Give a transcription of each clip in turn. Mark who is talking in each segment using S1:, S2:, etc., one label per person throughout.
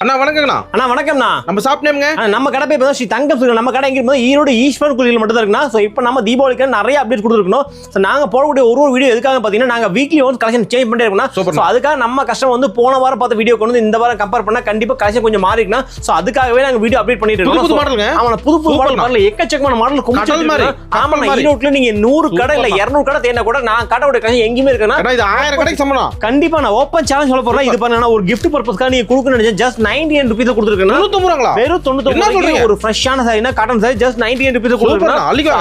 S1: அண்ணா வணக்கங்கண்ணா.
S2: அண்ணா வணக்கம்ண்ணா.
S1: நம்ம
S2: அண்ணா, நம்ம கடை பார்த்தா ஸ்ரீ தங்கம் சில்க் நம்ம கடை எங்க இருக்கும்போது ஈரோடு ஈஸ்வரன் கோயிலில் மட்டும் தான் இருக்குண்ணா. ஸோ இப்போ நம்ம தீபாவளிக்கு நிறைய அப்டேட் கொடுத்துருக்கணும். ஸோ நாங்கள் போடக்கூடிய ஒரு ஒரு வீடியோ எதுக்காக பார்த்தீங்கன்னா நாங்கள் வீக்லி வந்து கலெக்ஷன் சேஞ்ச் பண்ணிட்டே இருக்கோம்
S1: Super.
S2: ஸோ அதுக்காக நம்ம கஷ்டம் வந்து போன வாரம் பார்த்த வீடியோ கொண்டு இந்த வாரம் கம்பேர் பண்ணா கண்டிப்பாக கலெக்ஷன் கொஞ்சம் மாறி இருக்குண்ணா ஸோ அதுக்காகவே நாங்கள் வீடியோ அப்டேட் பண்ணிட்டு
S1: புது புது
S2: இருக்கோம்
S1: மாடலுங்க
S2: ஆமாம் புது புது மாடல். மாடல் எக்கச்சக்கமான மாடல்
S1: கடல் மாதிரி,
S2: ஆமாம்
S1: கப்பல் மாதிரி.
S2: ஈரோட்ல நீங்க நூறு கடை இல்ல. இரநூறு கடை தேடினா கூட நான் காட்டக்கூடிய கலெக்ஷன் எங்கேயுமே இருக்குன்னா
S1: இது ஆயிரம் கடைக்கு சமணம்
S2: கண்டிப்பா நான் ஓப்பன் சேலஞ்ச் சொல்ல போறேன். இது பண்ணா ஒரு gift பர்பஸ்க்காக நீங்க கொடுக்கணும்னு நினைச்சேன். ஜஸ்ட் நைன்டி எயிட் ருபீஸ் கொடுத்துருக்கேன்
S1: தொண்ணூத்தொம்பது ரூபாங்களா
S2: வெறும்? ஒரு ஃப்ரெஷ்ஷான சாரினா cotton sari just ninety eight rupees.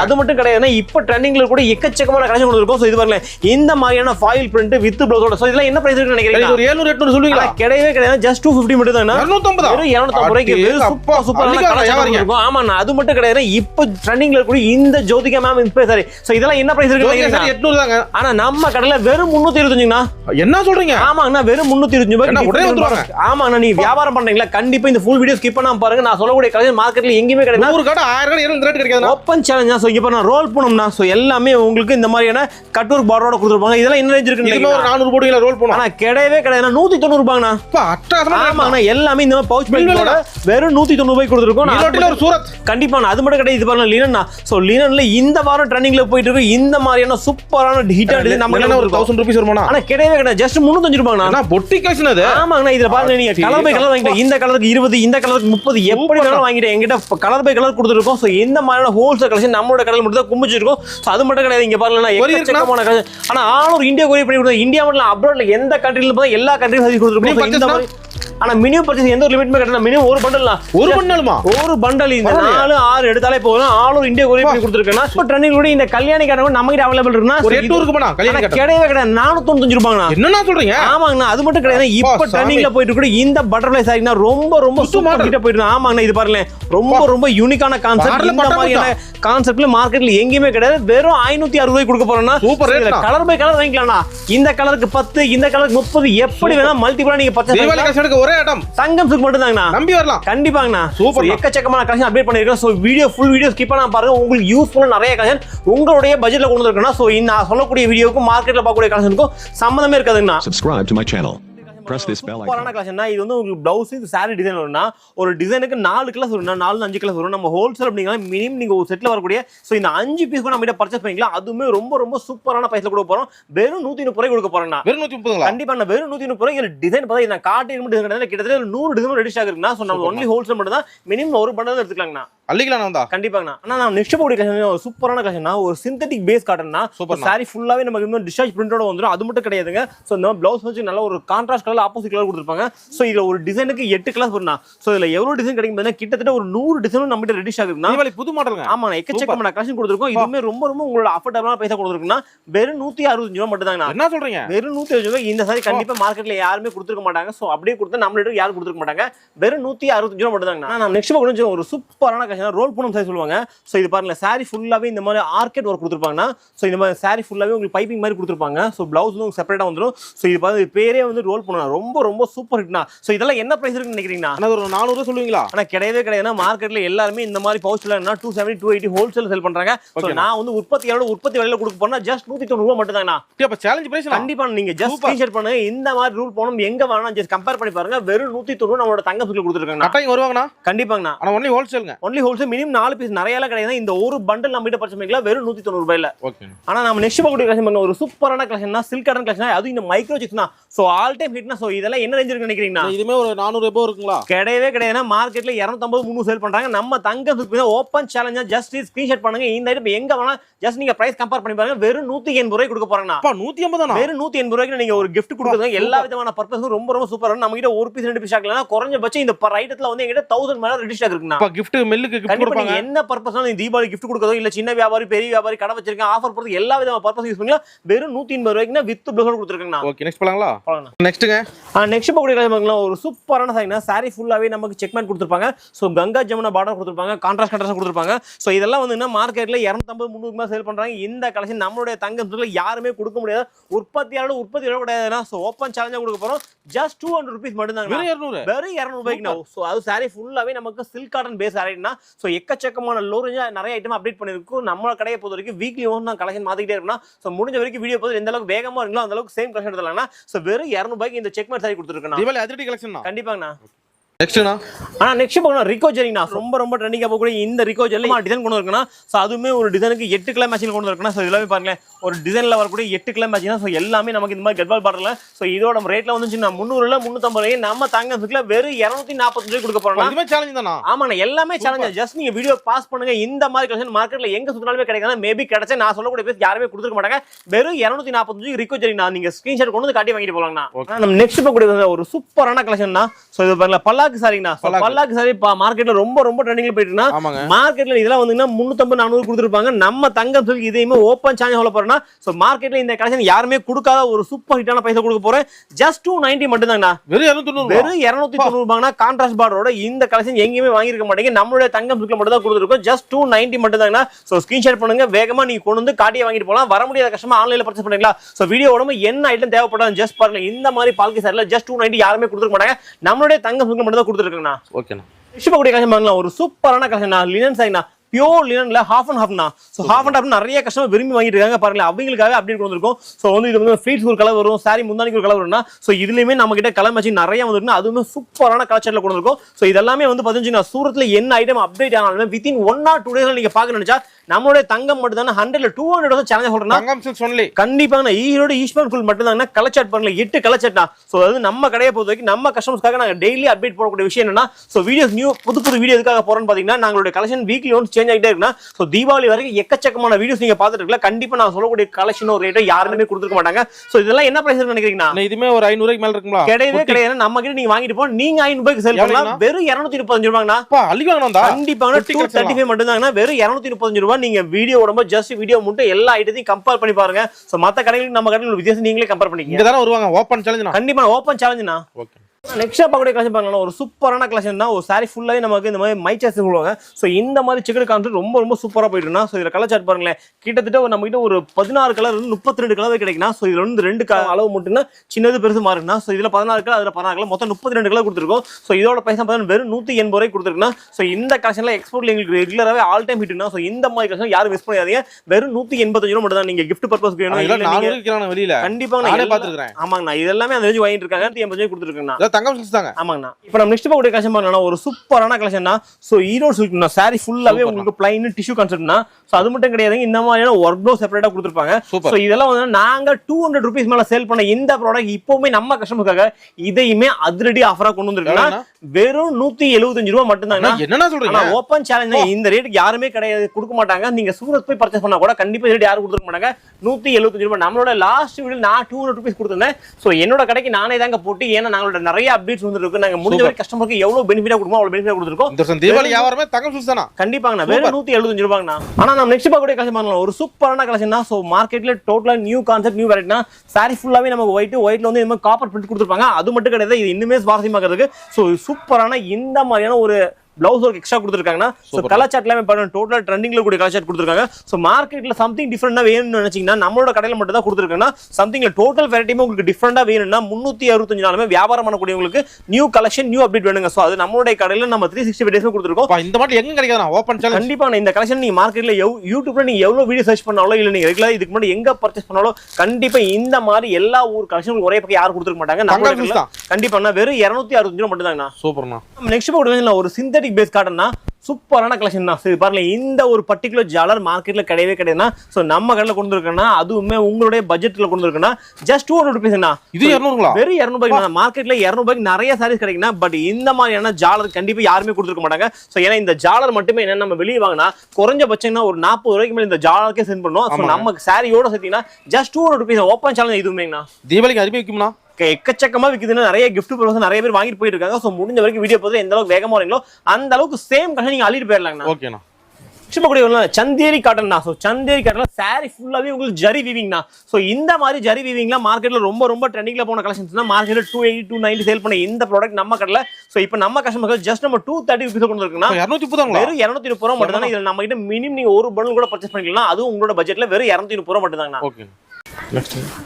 S2: அது மட்டும் கிடையாது. இப்போ ட்ரெண்டிங்ல கூட எக்கச்சக்கமான கலெக்ஷன் கொடுத்துருக்கோம். ஸோ இது வரல இந்த மாதிரியான ஃபாயில் பிரிண்ட் வித் பிளவுஸோட ஸோ இதெல்லாம் என்ன பிரைஸ் இருக்குன்னு நினைக்கிறீங்க?
S1: ஒரு ஏழ்நூறு எட்நூறு சொல்லுவீங்களா?
S2: கிடையவே கிடையாது. ஜஸ்ட் டூ ஃபிஃப்டி மட்டும் தான்?
S1: இரநூத்தொம்பதா?
S2: வெறும் இருநூத்தம்பது ரூபாய்க்கு சூப்பர்
S1: வியாபாரிங்க.
S2: இருக்கும் ஆமா அது மட்டும் கிடையாது. இப்போ ட்ரெண்டிங்ல கூட இந்த Jyothika ma'am inspire sari so இதெல்லாம் என்ன பிரைஸ் இருக்கு
S1: சாரி எட்நூறு தாங்க.
S2: ஆனா நம்ம கடையில வெறும் முன்னூத்தி இருபத்தஞ்சுங்கண்ணா.
S1: என்ன சொல்றீங்க?
S2: ஆமாங்கண்ணா வெறும் முன்னூத்தி இருபது
S1: என்ன,
S2: ரூபாய்
S1: உடனே வந்துருவாங்க?
S2: ஆமாண்ணா நீ வியாபாரம் பண்றீங்களா? கண்டிப்பா இந்த ஃபுல் வீடியோ ஸ்கிப் பண்ணாம பாருங்க. நான் சொல்லக்கூடிய கலெக்ஷன் மார்க்கெட்ல எங்கேயுமே கிடையாது
S1: நூறு கடை ஆயிரம் கடை இருநூறு ரேட் கிடைக்காதுண்ணா.
S2: ஓப்பன் சேலஞ்சா ஸோ இப்போ நான் ரோல் பண்ணோம்னா ஸோ எல்லாமே உங்களுக்கு இந்த மாதிரியான கட்டூர் பார்டரோட கொடுத்துருப்பாங்க. இதெல்லாம் என்ன ரேஞ்ச்
S1: இதுமே ஒரு நானூறு போடுவீங்களா ரோல் போனோம்
S2: ஆனா கிடையவே கிடையாது நூத்தி தொண்ணூறு ரூபாங்கண்ணா.
S1: அப்பா அட்டகாசமா
S2: ஆமாங்கண்ணா எல்லாமே இந்த மாதிரி பவுச் பேக்கோட வெறும் நூத்தி தொண்ணூறு ரூபாய் கொடுத்துருக்கோம்
S1: ஒரு சூரத்.
S2: கண்டிப்பா நான் அது மட்டும் கிடையாது. இது பாருங்க லினன்னா ஸோ லினன்ல இந்த வாரம் ட்ரெண்டிங்ல போயிட்டு இருக்கு. இந்த மாதிரியான சூப்பரான ஹிட்டான டிசைன் நம்ம
S1: என்ன ஒரு தௌசண்ட் ருபீஸ் வருமாண்ணா
S2: ஆனா கிடையவே கிடையாது. ஜஸ்ட் முன்னூத்தஞ்சு ரூபாங்கண்ணா.
S1: பொட்டி கலெக்ஷன் அது.
S2: ஆமாங்கண்ணா இதுல பாருங்க நீங்க கலர் பை வாங்கிக்கலாம் இந்த கலருக்கு இருபது இந்த கலருக்கு முப்பது எப்படி வேணாலும் வாங்கிட்டு எங்கிட்ட கலர் பை கலர் கொடுத்துருக்கோம். ஸோ இந்த மாதிரியான ஹோல்சேல் கலெக்ஷன் நம்மளோட கடையில் மட்டும் தான் கும்பிச்சிருக்கோம் ஸோ அது மட்டும் கிடையாது. இங்க பாருங்க எக்கச்சக்கமான collection. ஆனா ஆளும் இந்தியா கொரியர் பண்ணி கொடுத்தோம் இந்தியா மட்டும் அப்ராட்ல எந்த கண்ட்ரில பார்த்தா எல்லா கண்ட்ரியும் சர்வீஸ் கொடுத்துருக்கோம். இந்த மாதிரி ஆனா மினிமம் பர்ச்சேஸ் எந்த ஒரு லிமிட்மே கட்டணும் மினிமம் ஒரு பண்டல்
S1: ஒரு பண்ணலுமா
S2: ஒரு பண்டல் இந்த. நாலு ஆறு எடுத்தாலே போதும். ஆளும் இந்தியா கொரியர் பண்ணி கொடுத்துருக்கேன் இப்போ ட்ரெண்டிங் கூட இந்த கல்யாணி காரணம் நம்ம கிட்ட அவைலபிள் இருக்குன்னா
S1: ஒரு எட்நூறுக்கு போனா கட்ட
S2: கிடையவே கிடையாது. நானூத்தொஞ்சு ரூபாங்கண்ணா
S1: என்னண்ணா சொல்றீங்க?
S2: ஆமாங்கண்ணா. அது மட்டும் கிடையாது. இப்ப. ட்ரெண்டிங்ல போயிட்டு கூட இந்த பட்டர்ஃப்ளை சாரினா ரொம்ப ரொம்ப சூப்பர். கிட்ட போயிட்டு ஆமாங்கண்ணா இது பாருங்க ரொம்ப ரொம்ப யூனிக்கான கான்செப்ட் இந்த மாதிரியான கான்செப்ட்ல மார்க்கெட்ல எங்கேயுமே கிடையாது. வெறும் ஐநூத்தி அறுபது ரூபாய் கொடுக்க போறோம்னா
S1: தான்.
S2: கலர் பை கலர் வாங்கிக்கலாம்ண்ணா. இந்த கலருக்கு பத்து இந்த கலருக்கு முப்பது எப்படி வேணா மல்டிபிளா நீங்க
S1: கலெக்ஷனுக்கு ஒரே இடம்.
S2: தங்கம் சுக்கு மட்டும் தாங்கண்ணா
S1: நம்பி வரலாம்.
S2: கண்டிப்பாங்கண்ணா.
S1: ண்ணா.
S2: எக்கச்சக்கமான கலெக்ஷன் அப்டேட் பண்ணிருக்கோம் so video full video skip பண்ணாம பாருங்க. உங்களுக்கு யூஸ்ஃபுல்லாக நிறைய கலெக்ஷன் உங்களுடைய பட்ஜெட்ல கொண்டு வந்துருக்கணும் ஸோ நான் சொல்லக்கூடிய வீடியோக்கும் மார்க்கெட்ல பார்க்கக்கூடிய கலெக்ஷனுக்கும் சம்மந்தமே இருக்காதுங்கண்ணா.
S3: Subscribe to my channel. Press this bell icon.
S2: சூப்பரான கலெக்ஷன் இது வந்து உங்களுக்கு பிளவுஸ் இது சாரி டிசைன் வரும்னா ஒரு டிசைனுக்கு நாலு கிளாஸ் வரும் நாலு அஞ்சு கிளாஸ் வரும் நம்ம ஹோல்சேல் அப்படிங்கிற மினிமம் நீங்க ஒரு செட்ல வரக்கூடிய ஸோ இந்த அஞ்சு பீஸ் கூட நம்ம கிட்ட பர்ச்சேஸ் பண்ணிக்கலாம். அதுவுமே ரொம்ப ரொம்ப சூப்பரான பைஸ்ல கொடுக்க போறோம். வெறும் நூத்தி முப்பது ரூபாய் கொடுக்க போறேங்கண்ணா
S1: வெறும் நூத்தி முப்பதுங்களா?
S2: கண்டிப்பா நான் வெறும் நூத்தி முப்பது ரூபாய் டிசைன் பார்த்தா நான் காட்டி டிசைன் கிடையாது கிட்டத்தட்ட நூறு டிசைன் ரெடி ஸ்டாக் இருக்குன்னா ஸோ நம்ம ஒன்லி ஹோல்சேல் மட்டும் தான் மினிமம் ஒரு பண்டல் எடுத்துக்கலாங்கண்ணா.
S1: அள்ளிக்கலாம் வந்தா?
S2: கண்டிப்பாங்கண்ணா. ஆனா நான் நெக்ஸ்ட் போடி கலெக்ஷன் ஒரு சூப்பரான கலெக்ஷன் ஒரு சிந்தட்டிக் பேஸ் காட்டன்னா
S1: சூப்பர்ண்ணா.
S2: சாரி ஃபுல்லாவே நமக்கு இன்னும் டிஸ்சார்ஜ் பிரிண்டோட வந்துரும். அது மட்டும் கிடையாதுங்க. ஸோ இந்த பிளவுஸ் வச்சு நல்ல ஒரு கான்ட்ராஸ்ட் கலர் ஆப்போசிட் கலர் கொடுத்துருப்பாங்க. ஸோ இதுல ஒரு டிசைனுக்கு எட்டு கிளாஸ் வரும்னா ஸோ இதுல எவ்வளவு டிசைன் கிடைக்கும் பார்த்தீங்கன்னா கிட்டத்தட்ட ஒரு நூறு டிசைனும் நம்ம கிட்ட ரெடி ஆகுதுன்னா
S1: புது மாடலுங்க
S2: ஆமா எக்கச்சக்கமான கலெக்ஷன் கொடுத்துருக்கோம். இதுவுமே ரொம்ப ரொம்ப உங்களோட அஃபர்டபுளான பைசா கொடுத்துருக்குன்னா வெறும் நூத்தி அறுபத்தஞ்சு ரூபா மட்டும்
S1: என்ன சொல்றீங்க?
S2: வெறும் நூத்தி அறுபது ரூபாய் இந்த சாரி கண்டிப்பா மார்க்கெட்ல யாருமே கொடுத்துருக்க மாட்டாங்க. சோ அப்படியே கொடுத்தா நம்மள்ட்ட யாரும் கொடுத்துருக்க மாட்டாங்க. வெறும் நூத்தி அறுபத்தஞ்சு ரூபா மட்டும் தாங்க நான் நெக்ஸ்ட் கொஞ்சம் ஒரு சூப்பரான கஷன் ரோல் பண்ணும் சாரி சொல்லுவாங்க. சோ இது பாருங்க சாரி ஃபுல்லாவே இந்த மாதிரி ஆர்கெட் ஒர்க் கொடுத்துருப்பாங்கன்னா சோ இந்த மாதிரி சாரி ஃபுல்லாவே உங்களுக்கு பைப்பிங் மாதிரி கொடுத்துருப்பாங்க. சோ பிளவுஸ் வந்து செப்பரேட்டா வந்துரும். சோ இது பாருங்க இது பேரே வந்து ரோல் பண்ணலாம் ரொம்ப ரொம்ப சூப்பர் ஹிட்னா சோ இதெல்லாம் என்ன பிரைஸ் இருக்குன்னு நினைக்கிறீங்கன்னா?
S1: அண்ணா ஒரு நானூறு சொல்லுவீங்களா?
S2: ஆனா கிடையவே கிடையாதுன்னா மார்க்கெட்ல எல்லாருமே இந்த மாதிரி பவுச்ல two seventy two eighty wholesale sell பண்றாங்க. So,
S1: Okay.
S2: நான் வந்து உற்பத்தியோட உற்பத்தி விலையில கொடுக்க போனா ஜஸ்ட் நூத்தி தொண்ணூறு ரூபா மட்டும் தாங்கண்ணா
S1: அப்ப சேலஞ்ச் பிரைஸ்
S2: கண்டிப்பா நீங்க ஜஸ்ட். ஸ்கிரீன்ஷாட் பண்ணுங்க. இந்த மாதிரி ரூல் போனோம் எங்க வேணா ஜஸ்ட் கம்பேர் பண்ணி பாருங்க. வெறும் நூத்தி தொண்ணூறு நம்மளோட தங்க சுக்கில் கொடுத்துருக்காங்க
S1: வருவாங்கண்ணா.
S2: கண்டிப்பாங்கண்ணா.
S1: ஆனா ஒன்லி ஹோல்சேலுங்க
S2: ஒன்லி ஹோல்சேல் மினிமம் நாலு பீஸ் நிறைய எல்லாம் கிடையாது இந்த ஒரு பண்டல் நம்ம கிட்ட பர்ச்சேஸ் பண்ணிக்கலாம். வெறும் நூத்தி தொண்ணூறு ரூபாயில.
S1: ஓகே
S2: ஆனா நம்ம நெக்ஸ்ட் பார்க்கக்கூடிய கலெக்ஷன் பாருங்க ஒரு சூப்பரான கலெக்ஷன் சில்க் காட்டன் கலெக்ஷன் அதுவும் இந்த மைக்ரோ சிக்ஸ்னா சோ ஆல் டைம் ஹிட்னா சோ இதெல்லாம் என்ன ரேஞ்ச் இருக்கு நினைக்கிறீங்கன்னா?
S1: இதுமே ஒரு நானூறு எபோ இருக்குங்களா?
S2: கிடையவே கிடையாதுன்னா மார்க்கெட்ல இரநூத்தம்பது முந்நூறு சேல் பண்றாங்க. நம்ம தங்க ஓப்பன் சேலஞ்சா ஜஸ்ட் ஸ்கிரீன்ஷாட் பண்ணுங்க. இந்த ஐட்டம் எங்க வேணா ஜஸ்ட் நீங்க பிரைஸ் கம்பேர் பண்ணி பாருங்க. வெறும் நூத்தி எண்பது ரூபாய் கொடுக்க
S1: அப்பா நூத்தி ஐம்பதாண்ணா
S2: வெறும் நூத்தி எண்பது ரூபாய்க்கு நீங்க ஒரு gift கொடுக்குறது எல்லா விதமான பர்பஸும் ரொம்ப ரொம்ப சூப்பரா நம்ம கிட்ட ஒரு பீஸ் ரெண்டு பீஸ் ஆகலாம் குறைஞ்சபட்சம் இந்த பர் ஐட்டத்துல வந்து எங்கிட்ட தௌசண்ட் மேல ரெடி ஸ்டாக் இருக்குண்ணா
S1: அப்பா கிஃப்ட் மெல்லுக்கு கிஃப்ட்
S2: கண்டிப்பா
S1: கொடுப்பாங்க.
S2: என்ன பர்பஸ்னாலும் நீங்க தீபாவளி gift கொடுக்கறதோ இல்ல சின்ன வியாபாரி பெரிய வியாபாரி கடை வச்சிருக்கேன் ஆஃபர் போறது எல்லா விதமான பர்பஸ் யூஸ் பண்ணலாம் வெறும் நூத்தி எண்பது ரூபாய்க்கு வித் பிளஸ் கொடுத்துருக்கேன்
S1: ஓகே நெக்ஸ்ட் போலாங்களா? நெக்ஸ்ட்டுங்க
S2: நெக்ஸ்ட் பார்க்கக்கூடிய ஒரு சூப்பரான சாரினா சாரி ஃபுல்லாவே நமக்கு செக்மெண்ட் கொடுத்துருப்பாங்க. ஸோ கங்கா ஜமுனா பார்டர் கொடுத்துருப்பாங்க கான்ட்ராஸ்ட் கான்ட்ராஸ்ட் கொடுத்துருப்பாங்க. ஸோ இதெல்லாம் வந்து மார்க்கெட்ல இரநூத்தம்பது முந்நூறு மேலே சேல் பண்றாங்க. இந்த கலெக்ஷன் நம்மளுடைய தங்கத்துல யாருமே கொடுக்க முடியாது உற்பத்தியாளர் உற்பத்தி கிடையாதுன்னா ஸோ ஓப்பன் சேலஞ்சா கொடுக்க போறோம். ஜஸ்ட் டூ ஹண்ட்ரட் ருபீஸ் மட்டும் தாங்க
S1: வெறும் இருநூறு.
S2: வெறும் இரநூறுபாய்க்கு நான் ஸோ அது சாரி ஃபுல்லாவே நமக்கு சில்க் காட்டன் பேஸ் சாரினா ஸோ எக்கச்சக்கமான லோ ரேஞ்சா நிறைய ஐட்டம் அப்டேட் பண்ணிருக்கும் நம்ம கடையை பொறுத்த வரைக்கும் வீக்லி ஒன்று நான் கலெக்ஷன் மாத்திக்கிட்டே இருக்கணும். ஸோ முடிஞ்ச வரைக்கும் வீடியோ பார்த்து எந்த அளவுக்கு வேகமா இருக்குங்களோ அந்த அளவுக்கு சேம் கலெக்ஷன் எடுத்துலாம்னா ஸோ வெறும் இரநூறுபாய்க்கு இந்த செக்மெண்ட் சாரி கொடுத்துருக்கேன்
S1: தீபாவளி அதிரடி கலெக்ஷன்
S2: கண்டிப்பாங்கண்ணா.
S1: நெக்ஸ்ட்ண்ணா
S2: ஆனா நெக்ஸ்ட் பார்க்கணும் ரிகோ ரொம்ப ரொம்ப ட்ரெண்டிங்காக போகக்கூடிய இந்த ரிகோ ஜெல்லி டிசைன் கொண்டு இருக்குன்னா ஸோ அதுவுமே ஒரு டிசைனுக்கு எட்டு கிலோ மேட்சிங் கொண்டு இருக்குன்னா ஸோ எல்லாமே பாருங்களேன். ஒரு டிசைனில் வரக்கூடிய எட்டு கிலோ மேட்சிங் ஸோ எல்லாமே நமக்கு இந்த மாதிரி கட்பால் பாடல ஸோ இதோட ரேட்ல வந்துச்சுன்னா முந்நூறுல முந்நூற்றம்பது ரூபாய் நம்ம தங்கத்துக்குள்ள வெறும் இரநூத்தி நாற்பத்தஞ்சு கொடுக்க போறோம்
S1: இதுமே சேலஞ்ச் தானா?
S2: ஆமாண்ணா. எல்லாமே சேலஞ்ச் ஜஸ்ட் நீங்க வீடியோ பாஸ் பண்ணுங்க. இந்த மாதிரி கலெக்ஷன் மார்க்கெட்ல எங்க சுத்தினாலுமே கிடைக்காது மேபி கிடைச்சா நான் சொல்லக்கூடிய பேர் யாருமே கொடுத்துருக்க மாட்டாங்க. வெறும் இரநூத்தி நாற்பத்தஞ்சு ரிக்கோ ஜெரி நான் நீங்க ஸ்கிரீன்ஷாட் கொண்டு வந்து காட்டி வாங்கிட்டு போலாங்கண்ணா. ஆனா, நம்ம நெக்ஸ்ட் பார்க்கக்கூடிய ஒரு சூப்பரான கலெக்ஷன்னா ஸோ இது பாருங்க பல்லாக்கு சாரிங்கண்ணா
S1: பல்லாக்கு.
S2: சாரி மார்க்கெட்ல ரொம்ப ரொம்ப ட்ரெண்டிங்ல போயிட்டு இருக்குன்னா
S1: ஆமாங்க.
S2: மார்க்கெட்ல இதெல்லாம் வந்தீங்கன்னா முன்னூத்தம்பது நானூறு கொடுத்துருப்பாங்க. நம்ம தங்கம் சொல்லி இதையுமே ஓப்பன் சேனல் சொல்ல போறோம்னா ஸோ மார்க்கெட்ல இந்த கலெக்ஷன் யாருமே கொடுக்காத ஒரு சூப்பர் ஹிட்டான பைசா கொடுக்க போறேன். ஜஸ்ட் டூ நைன்டி மட்டும் தாங்கண்ணா
S1: வெறும் இரநூத்தி
S2: வெறும் இருநூத்தி தொண்ணூறு ரூபாய்னா கான்ட்ராஸ்ட் பார்டரோட இந்த கலெக்ஷன் எங்கேயுமே வாங்கியிருக்க மாட்டீங்க. நம்மளுடைய தங்கம் சுக்கில் மட்டும் தான் கொடுத்துருக்கோம். ஜஸ்ட் டூ நைன்டி மட்டும் தாங்கண்ணா ஸோ ஸ்கிரீன்ஷாட் பண்ணுங்க. வேகமா நீங்க கொண்டு வந்து காட்டியே வாங்கிட்டு போகலாம் வர முடியாத கஷ்டமா ஆன்லைன்ல பர்ச்சேஸ் பண்ணீங்களா ஸோ வீடியோ உடம்பு என்ன ஐட்டம் தேவைப்படாது ஜஸ்ட் பாருங்க. இந்த மாதிரி பால்கி சாரில் ஜஸ்ட் டூ நைன்டி யாருமே கொடுத்துருக்க மாட்டாங்க. நம்மளுடைய தங்கம் சுக்கில் மட்டும் தான் கொடுத்துருக்கோங்கண்ணா.
S1: ஓகேண்ணா.
S2: விஷயப்பக்கூடிய கலெக்ஷன் பாருங்களா ஒரு சூப்பரான கலெக்ஷன் லினன் சாய்னா பியோர் லினன்ல ஹாஃப் அண்ட் ஹாஃப்னா ஸோ ஹாஃப் அண்ட் ஹாஃப் நிறைய கஸ்டமர் விரும்பி வாங்கிட்டு இருக்காங்க பாருங்களேன். அவங்களுக்காக அப்டேட் வந்திருக்கும் ஸோ வந்து இது வந்து ஃப்ளீட்ஸ் ஒரு கலர் வரும் சாரி முந்தானிக்கு ஒரு கலர் வரும்னா ஸோ இதுலயுமே நம்ம கிட்ட கலர் மேட்சிங் நிறைய வந்திருக்கு அதுவுமே சூப்பரான கலெக்ஷன்ல கொண்டு வந்திருக்கும் ஸோ இதெல்லாமே வந்து பார்த்தீங்கன்னா சூரத்தில் என்ன ஐட்டம் அப்டேட் ஆனாலுமே வித்தின் ஒன் ஆர் டூ டேஸ்ல நீங்க பார்க்க நினைச்சா நம்மளுடைய தங்கம் மட்டும் தானே ஹண்ட்ரட்ல டூ ஹண்ட்ரட் வந்து சேலஞ்ச் சொல்றேன்னா
S1: தங்கம் சில்க்ஸ் ஒன்லி
S2: கண்டிப்பாங்க ஈரோடு ஈஸ்வரன் ஃபுல் மட்டும் தாங்க கலச்சாட் பண்ணல எட்டு கலச்சாட்னா ஸோ அதாவது நம்ம கடையை பொறுத்த வரைக்கும் நம்ம கஸ்டமர்ஸ்க்காக நாங்கள் டெய்லி அப்டேட் போடக்கூடிய விஷயம் என்னன்னா ஸோ வீடியோஸ் நியூ புது புது வீடியோ எதுக்காக போறோம்னு பார்த்தீங்கன்னா நாங்களுடைய கலெக்ஷன் வீக்லி ஒன்ஸ் சேஞ்ச் ஆகிட்டே இருக்குன்னா ஸோ தீபாவளி வரைக்கும் எக்கச்சக்கமான வீடியோஸ் நீங்க பார்த்துட்டு இருக்கல கண்டிப்பா நான் சொல்லக்கூடிய கலெக்ஷன் ஒரு ரேட்டை யாருமே கொடுத்துருக்க மாட்டாங்க. ஸோ இதெல்லாம் என்ன பிரைஸ் நினைக்கிறீங்கன்னா
S1: இதுமே ஒரு ஐநூறுக்கு மேல இருக்குங்களா?
S2: கிடையவே கிடையாது. நம்ம கிட்ட நீங்க வாங்கிட்டு போங்க. நீங்க ஐநூறு ரூபாய்க்கு செல் பண்ணலாம்? வெறும் இரநூத்தி முப்பத்தஞ்சு ரூபாங்கண்ணா கண்டிப்பாங்க டூ தேர்ட்டி ஃபைவ் மட்டும் தாங்கண்ணா வெறும் இரநூத்தி முப்பத்தஞ்சு ரூபாய் நீங்க வீடியோ உடம்பு ஜஸ்ட் வீடியோ மட்டும் எல்லா ஐட்டத்தையும் கம்பேர் பண்ணி பாருங்க. ஸோ மற்ற கடைகளுக்கு நம்ம கடையில் வித்தியாசம் நீங்களே கம்பேர் பண்ணிக்கங்க.
S1: இங்க தானே வருவாங்க. ஓப்பன் சேலஞ்ச்
S2: கண்டிப்பா ஓப்பன் சேலஞ்சுண்ணா
S1: ஓகே
S2: நெக்ஸ்ட் பார்க்கக்கூடிய கலெக்ஷன் பாருங்களா ஒரு சூப்பரான கலெக்ஷன் தான். ஒரு சாரி ஃபுல்லாவே நமக்கு இந்த மாதிரி மை சாஸ் சொல்லுவாங்க ஸோ இந்த மாதிரி சிக்கன் கான்செப்ட் ரொம்ப ரொம்ப சூப்பரா போயிட்டு இருந்தா ஸோ இதுல கலர் சார்ட் பாருங்களேன். கிட்டத்தட்ட நம்ம கிட்ட ஒரு பதினாறு கலர் முப்பத்தி ரெண்டு கலர் கிடைக்குன்னா ஸோ இதுல வந்து ரெண்டு அளவு மட்டும் தான் சின்னது பெருசு மாறுனா ஸோ இதுல பதினாறு கலர் அதுல பதினாறு கலர் மொத்தம் முப்பத்தி ரெண்டு கலர் கொடுத்துருக்கோம். ஸோ இதோட பைசா பார்த்தீங்கன்னா வெறும் நூத்தி எண்பது ரூபாய் கொடுத்துருக்குன்னா ஸோ இந்த கலெக்ஷன்ல எக்ஸ்போர்ட்ல எங்களுக்கு ரெகுலராகவே ஆல் டைம் ஹிட்னா ஸோ இந்த மாதிரி கலெக்ஷன் யாரும் மிஸ் பண்ணாதீங்க. வெறும் நூத்தி எண்பத்தஞ்சு ரூபா மட்டும் தான் நீங்க கிஃப்ட் பர்பஸ் வேணும்
S1: வெளியில.
S2: கண்டிப்பாங்க
S1: நானே
S2: நான்
S1: பாத்துருக்கேன்
S2: ஆமாங்கண்ணா இதெல்லாமே அந்த ரேஞ்சு வாங்கிட்டு இருக்காங்க. எண்பது ரூபாய் கொடுத்துருக்கேங்கண்ணா.
S1: இதான் தங்கம் சில்க்ஸ் தாங்க.
S2: ஆமாங்கண்ணா. இப்போ நம்ம நெக்ஸ்ட் பார்க்கக்கூடிய கலெக்ஷன் பண்ணலாம் ஒரு சூப்பரான கலெக்ஷன் தான் ஸோ ஈரோடு சில்க்னா சாரி ஃபுல்லாவே உங்களுக்கு பிளைன் டிஷ்யூ கான்செப்ட்னா ஸோ அது மட்டும் கிடையாது இந்த மாதிரியான ஒர்க் ப்ளவுஸ் செப்பரேட்டா கொடுத்துருப்பாங்க. ஸோ இதெல்லாம் வந்து நாங்க டூ ஹண்ட்ரட் ருபீஸ் மேல சேல் பண்ண இந்த ப்ராடக்ட் இப்போவுமே நம்ம கஸ்டமருக்காக இதையுமே அதிரடி ஆஃபரா கொண்டு
S1: எவ்வளவுண்ணா?
S2: வெறும் நூத்தி எழுபத்தஞ்சு ரூபா மட்டும்தாங்கண்ணா.
S1: அண்ணா, என்னண்ணா சொல்றீங்க?
S2: ஆனா ஓப்பன் சேலஞ்ச் இந்த ரேட்டுக்கு யாருமே கிடையாது கொடுக்க மாட்டாங்க. நீங்க சூரத் போய் பர்ச்சேஸ் பண்ணா கூட கண்டிப்பா ரேட் யாரும் கொடுத்துருக்க மாட்டாங்க. நூத்தி எழுபத்தஞ்சு ரூபாய் நம்மளோட லாஸ்ட் வீடியோ நான் டூ ஹண்ட்ரட் ருபீஸ் கொடுத்துருந்தேன். ஸோ என்னோட கடைக்கு நானே தாங்க போட்டு ஏன்னா நாங்களோட நிறைய அப்டேட்ஸ் வந்துருக்கு நாங்க முடிஞ்ச. வரைக்கும் கஸ்டமருக்கு எவ்வளவு பெனிஃபிட்டா கொடுப்போம் அவ்வளவு பெனிஃபிட்டா கொடுத்துருக்கோம்.
S1: இந்த வருஷம் தீபாவளி வியாபாரமே தங்கம் சில்க்ஸ் தானா?
S2: கண்டிப்பாங்கண்ணா. வெறும் நூத்தி எழுபத்தஞ்சு ரூபாங்கண்ணா. ஆனா நம்ம நெக்ஸ்ட் பார்க்கக்கூடிய கலெக்ஷன் பண்ணலாம் ஒரு சூப்பரான கலெக்ஷன் தான் ஸோ மார்க்கெட்ல டோட்டலா நியூ கான்செப்ட் நியூ வெரைட்டினா சாரி ஃபுல்லாவே நமக்கு ஒயிட் ஒயிட்ல வந்து இந்த மாதிரி காப்பர் பிரிண்ட் கொடுத்துருப்பாங்க. அது மட்டும் கிடையாது இது இன்னுமே சுவாரஸ்யமாக்கிறதுக்கு ஸோ சூப்பரான இந்த மாதிரியான ஒரு பிளவுஸ் ஒர்க் எக்ஸ்ட்ரா கொடுத்துருக்காங்கன்னா ஸோ. கலர் சார்ட் எல்லாமே பாருங்க டோட்டல் ட்ரெண்டிங்ல கூடிய கலர் சார்ட் கொடுத்துருக்காங்க. ஸோ மார்க்கெட்ல சம்திங் டிஃப்ரெண்டா வேணும்னு நினைச்சீங்கன்னா நம்மளோட கடையில் மட்டும் தான் கொடுத்துருக்காங்கன்னா சம்திங்ல டோட்டல் வெரைட்டியுமே உங்களுக்கு டிஃப்ரெண்டா வேணும்னா முந்நூத்தி அறுபத்தஞ்சு நாளுமே வியாபாரம் பண்ணக்கூடியவங்களுக்கு நியூ கலெக்ஷன் நியூ அப்டேட் வேணுங்க. ஸோ அது நம்மளுடைய கடையில் நம்ம த்ரீ சிக்ஸ்டி டேஸ் கொடுத்துருக்கோம்.
S1: இந்த மாதிரி எங்க கிடைக்காதுண்ணா? ஓப்பன்
S2: கண்டிப்பா இந்த கலெக்ஷன் நீங்க மார்க்கெட்ல யூடியூப்ல நீங்க எவ்வளவு வீடியோ சர்ச் பண்ணாலும் இல்ல நீங்க ரெகுலர் இதுக்கு முன்னாடி எங்க பர்ச்சேஸ் பண்ணாலும் கண்டிப்பா இந்த மாதிரி எல்லா ஊர் கலெக்ஷன் ஒரே பக்கம் யாரும் கொடுத்துருக்க மாட்டாங்க. நம்ம
S1: தங்கம்
S2: கடையில
S1: தான்.
S2: கண்டிப்பா நான் வெறும் இருநூத்தி அறுபத்தஞ்சு மட்டும் தாங்கண்ணா
S1: சூப்பர்ண்ணா
S2: நெக்ஸ்ட் ஒரு சிந்தட்டிக் பேஸ் காட்டன்னா சூப்பரான கலெக்ஷன் தான். சரி பாருங்க இந்த ஒரு பர்டிகுலர் ஜாலர் மார்க்கெட்ல கிடையவே கிடையாதுன்னா ஸோ நம்ம கடையில் கொண்டு அதுவுமே உங்களுடைய பட்ஜெட்ல கொண்டு ஜஸ்ட் டூ ஹண்ட்ரட் ருபீஸ்ண்ணா
S1: இது இரநூறுங்களா?
S2: வெறும் இரநூறுபாய்க்கு மார்க்கெட்ல இரநூறுபாய்க்கு நிறைய சாரீஸ் கிடைக்குன்னா பட் இந்த மாதிரியான ஜாலர் கண்டிப்பா யாருமே கொடுத்துருக்க மாட்டாங்க. ஸோ ஏன்னா இந்த ஜாலர் மட்டுமே என்ன நம்ம வெளியே வாங்கினா குறைஞ்சபட்சம்னா ஒரு நாற்பது ரூபாய்க்கு மேல இந்த ஜாலருக்கே சென்ட் பண்ணோம். ஸோ. நம்ம சாரியோட சேர்த்தீங்கன்னா just two hundred rupees open challenge இதுவுமேங்கண்ணா
S1: தீபாவளிக்கு அருமை வைக்கும்ண்ணா?
S2: க- எக்கச்சக்கமா விக்குதுன்னு நிறைய gift ப்ரோஸ் நிறைய பேர் வாங்கிட்டு போயிட்டு இருக்காங்க. ஸோ முடிஞ்ச வரைக்கும் வீடியோ பார்த்து எந்த அளவுக்கு வேகமா வரீங்களோ அந்த அளவுக்கு சேம் கலர் நீங்க அள்ளிட்டு போயிடலாங்கண்ணா
S1: ஓகேண்ணா.
S2: சும்மா கூட சந்தேரி காட்டன் தான் ஸோ சந்தேரி காட்டன்ல சாரி ஃபுல்லாவே உங்களுக்கு ஜரி வீவிங் தான் ஸோ இந்த மாதிரி ஜரி வீவிங்லாம் மார்க்கெட்ல ரொம்ப ரொம்ப ட்ரெண்டிங்ல போன கலெக்ஷன்ஸ் தான் மார்க்கெட்ல two eighty two ninety sale பண்ண இந்த ப்ராடக்ட் நம்ம கடையில் ஸோ இப்போ நம்ம கஸ்டமர்கள் ஜஸ்ட் நம்ம டூ தேர்ட்டி ருபீஸ் கொண்டு இருக்குன்னா
S1: இரநூத்தி முப்பதாங்களா
S2: வெறும் இரநூத்தி முப்பது ரூபா மட்டும் தான் இதுல நம்ம கிட்ட மினிமம் நீங்க ஒரு பண்டல் கூட பர்ச்சேஸ் பண்ணிக்கலாம். அதுவும் உங்களோட பட்ஜெட்ல வெறும் இரநூத்தி முப்பது ரூபா மட்டும் தாங்கண்ணா
S1: ஓகே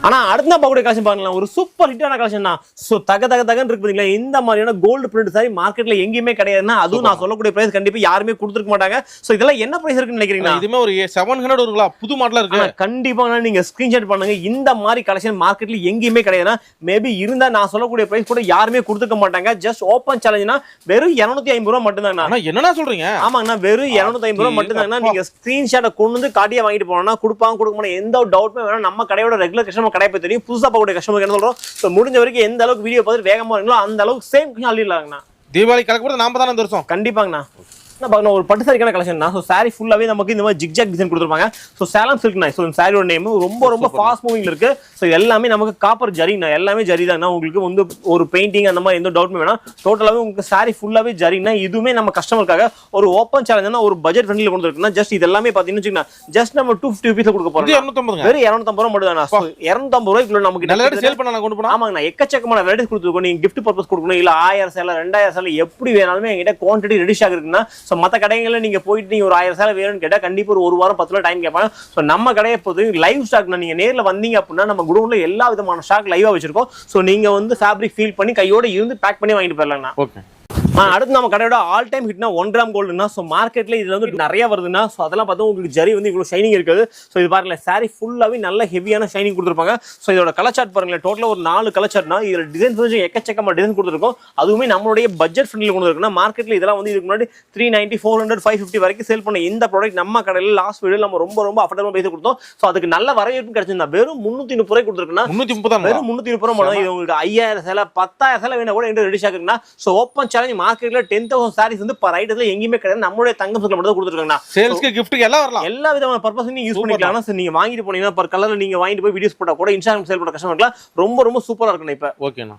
S2: ஆனா அடுத்த பார்க்கக்கூடிய கலெக்ஷன் பாருங்களேன். ஒரு சூப்பர் ஹிட்டான கலெக்ஷன் தான். ஸோ தக தக தகன்னு இருக்கு பாத்தீங்களா? இந்த மாதிரியான கோல்டு பிரிண்ட் சாரி மார்க்கெட்ல எங்கேயுமே கிடையாதுன்னா அதுவும் நான் சொல்லக்கூடிய பிரைஸ் கண்டிப்பா யாருமே கொடுத்துருக்க மாட்டாங்க. ஸோ இதெல்லாம் என்ன பிரைஸ் இருக்குன்னு நினைக்கிறீங்களா?
S1: இதுமே ஒரு செவன் ஹண்ட்ரட் வருங்களா? புது மாடலா இருக்கு.
S2: கண்டிப்பா நீங்க ஸ்கிரீன்ஷாட் பண்ணுங்க. இந்த மாதிரி கலெக்ஷன் மார்க்கெட்ல எங்கேயுமே கிடையாதுன்னா மேபி இருந்தா நான் சொல்லக்கூடிய பிரைஸ் கூட யாருமே கொடுத்துக்க மாட்டாங்க. ஜஸ்ட் ஓப்பன் சேலஞ்சுனா வெறும் இருநூத்தி ஐம்பது ரூபா மட்டும்தாங்கண்ணா.
S1: ஆனா என்னண்ணா சொல்றீங்க?
S2: ஆமாங்கண்ணா வெறும் இருநூத்தி ஐம்பது ரூபா மட்டும்தாங்கண்ணா. நீங்க ஸ்கிரீன்ஷாட்டை கொண்டு வந்து காட்டியே வாங்கிட்டு போனோம்னா கொடுப்பாங்க கொடுக்க மாட்டோம். எந்த ஒரு டவுட்டுமே வேணாம் நம்ம கடையோட ரெகுலர் கஸ்டமர் கடை போய் தெரியும். புதுசா பார்க்கக்கூடிய கஸ்டமர் என்ன சொல்றோம்? ஸோ முடிஞ்ச வரைக்கும் எந்த அளவுக்கு வீடியோ பார்த்துட்டு வேகமா வரீங்களோ அந்த அளவுக்கு சேம் அள்ளிடலாங்கண்ணா
S1: தீபாவளி கலக்க போறது நாம தானே வருஷம்?
S2: கண்டிப்பாங்கண்ணா. பார்க்கணும். ஒரு பட்டு சாரிக்கான கலெக்ஷன் ஸோ சாரி ஃபுல்லாவே நமக்கு இந்த மாதிரி ஜிக்ஜாக் டிசைன் கொடுத்துருப்பாங்க. ஸோ சேலம் சில்க் ஸோ இந்த சாரியோட நேம் ரொம்ப ரொம்ப ஃபாஸ்ட் மூவிங் இருக்கு. ஸோ எல்லாமே நமக்கு காப்பர் ஜரிங்கண்ணா எல்லாமே ஜரி தாங்கண்ணா உங்களுக்கு வந்து ஒரு பெயிண்டிங் அந்த மாதிரி எந்த டவுட்டுமே வேணாம். டோட்டலாகவே உங்களுக்கு சாரி ஃபுல்லாவே ஜரிங்கண்ணா இதுவுமே நம்ம கஸ்டமருக்காக ஒரு ஓப்பன் சேலஞ்சுனா ஒரு பட்ஜெட் ஃப்ரெண்ட்லியில் கொண்டு இருக்குன்னா ஜஸ்ட் இது எல்லாமே பார்த்தீங்கன்னு வச்சுக்கோங்க. ஜஸ்ட் நம்ம டூ ஃபிஃப்டி ருபீஸ் கொடுக்க போறோம்.
S1: இருநூத்தம்பதுங்க.
S2: வெறும் இரநூத்தம்பது ரூபா மட்டும் தானே இரநூத்தம்பது ரூபாய்க்குள்ள நமக்கு
S1: நல்ல சேல் பண்ண நான் கொண்டு போனா
S2: ஆமாங்கண்ணா. எக்கச்சக்கமான வெரைட்டிஸ் கொடுத்துருக்கோம். நீங்க gift பர்பஸ் கொடுக்கணும். இல்ல ஆயிரம் சேலை ரெண்டாயிரம் சேலை எப்படி வேணாலுமே எங்கிட்ட குவான்டிட்டி ரெடி ஆக இருக்குன்னா ஸோ மற்ற கடைகளில் நீங்க போயிட்டு நீங்க ஒரு ஆயிரம் சேலை வேணும்னு கேட்டா கண்டிப்பா ஒரு ஒரு வாரம் பத்து நாள் டைம் கேட்பாங்க. ஸோ நம்ம கடையை பொறுத்து லைவ் ஸ்டாக் நீங்கள் நேர்ல வந்தீங்க அப்படின்னா நம்ம குடோன்ல எல்லா விதமான ஸ்டாக் லைவா வச்சிருக்கோம். ஸோ நீங்க வந்து ஃபேப்ரிக் ஃபீல் பண்ணி கையோட இருந்து பேக் பண்ணி வாங்கிட்டு போயிடலாம்ண்ணா
S1: ஓகே
S2: அடுத்து நம்ம கடையோட ஆல் டைம் ஹிட்னா ஒன் கிராம் கோல்டுனா ஸோ மார்க்கெட்ல இதுல வந்து நிறைய வருதுன்னா ஸோ அதெல்லாம் பார்த்தா உங்களுக்கு ஜரி வந்து இவ்வளோ ஷைனிங் இருக்குது. ஸோ இது பாருங்களேன் சாரி ஃபுல்லாவே நல்ல ஹெவியான ஷைனிங் கொடுத்துருப்பாங்க. ஸோ இதோட கலர் சார்ட் பாருங்களேன் டோட்டலாக ஒரு நாலு கலர் சார்ட்னா இதில் டிசைன் கொஞ்சம் எக்கச்சக்கமாக டிசைன் கொடுத்துருக்கோம். அதுவுமே நம்மளுடைய பட்ஜெட் ஃப்ரெண்ட்லி கொண்டு இருக்குன்னா மார்க்கெட்ல இதெல்லாம் வந்து இதுக்கு முன்னாடி three ninety four hundred five fifty வரைக்கும் சேல் பண்ண இந்த ப்ராடக்ட் நம்ம கடையில் லாஸ்ட் வீடியோ நம்ம ரொம்ப ரொம்ப அஃபர்டபுள் பேசி கொடுத்தோம். ஸோ அதுக்கு நல்ல வரவேற்பு கிடைச்சிருந்தா வெறும் முந்நூற்றி முப்பது ரூபாய் கொடுத்துருக்குன்னா
S1: முன்னூத்தி முப்பதாம்?
S2: வெறும் முந்நூற்றி முப்பது ரூபா இது உங்களுக்கு ஐயாயிரம் சேலை பத்தாயிரம் சேலை வேணா கூட ரெடி ஆகுதுன்னா ஸோ ஓப்பன் சேலஞ்ச் மார்க்கெட்ல டென் தௌசண்ட் சாரீஸ் வந்து பர் ஐட்டத்துல எங்கேயுமே கிடையாது. நம்மளுடைய தங்கம் சுக்கில் மட்டும் தான் கொடுத்துருக்காங்கண்ணா
S1: சேல்ஸ்க்கு கிஃப்ட்டுக்கு எல்லாம் வரலாம்.
S2: எல்லா விதமான பர்பஸ் நீங்க யூஸ் பண்ணிக்கலாம் ஆனா, நீங்க வாங்கிட்டு போனீங்கன்னா பர் கலர்ல நீங்க வாங்கிட்டு போய் வீடியோஸ் போட்டா கூட இன்ஸ்டாகிராம் சேல் பண்ண ரொம்ப ரொம்ப சூப்பரா இருக்கணும் இப்ப.
S1: ஓகேண்ணா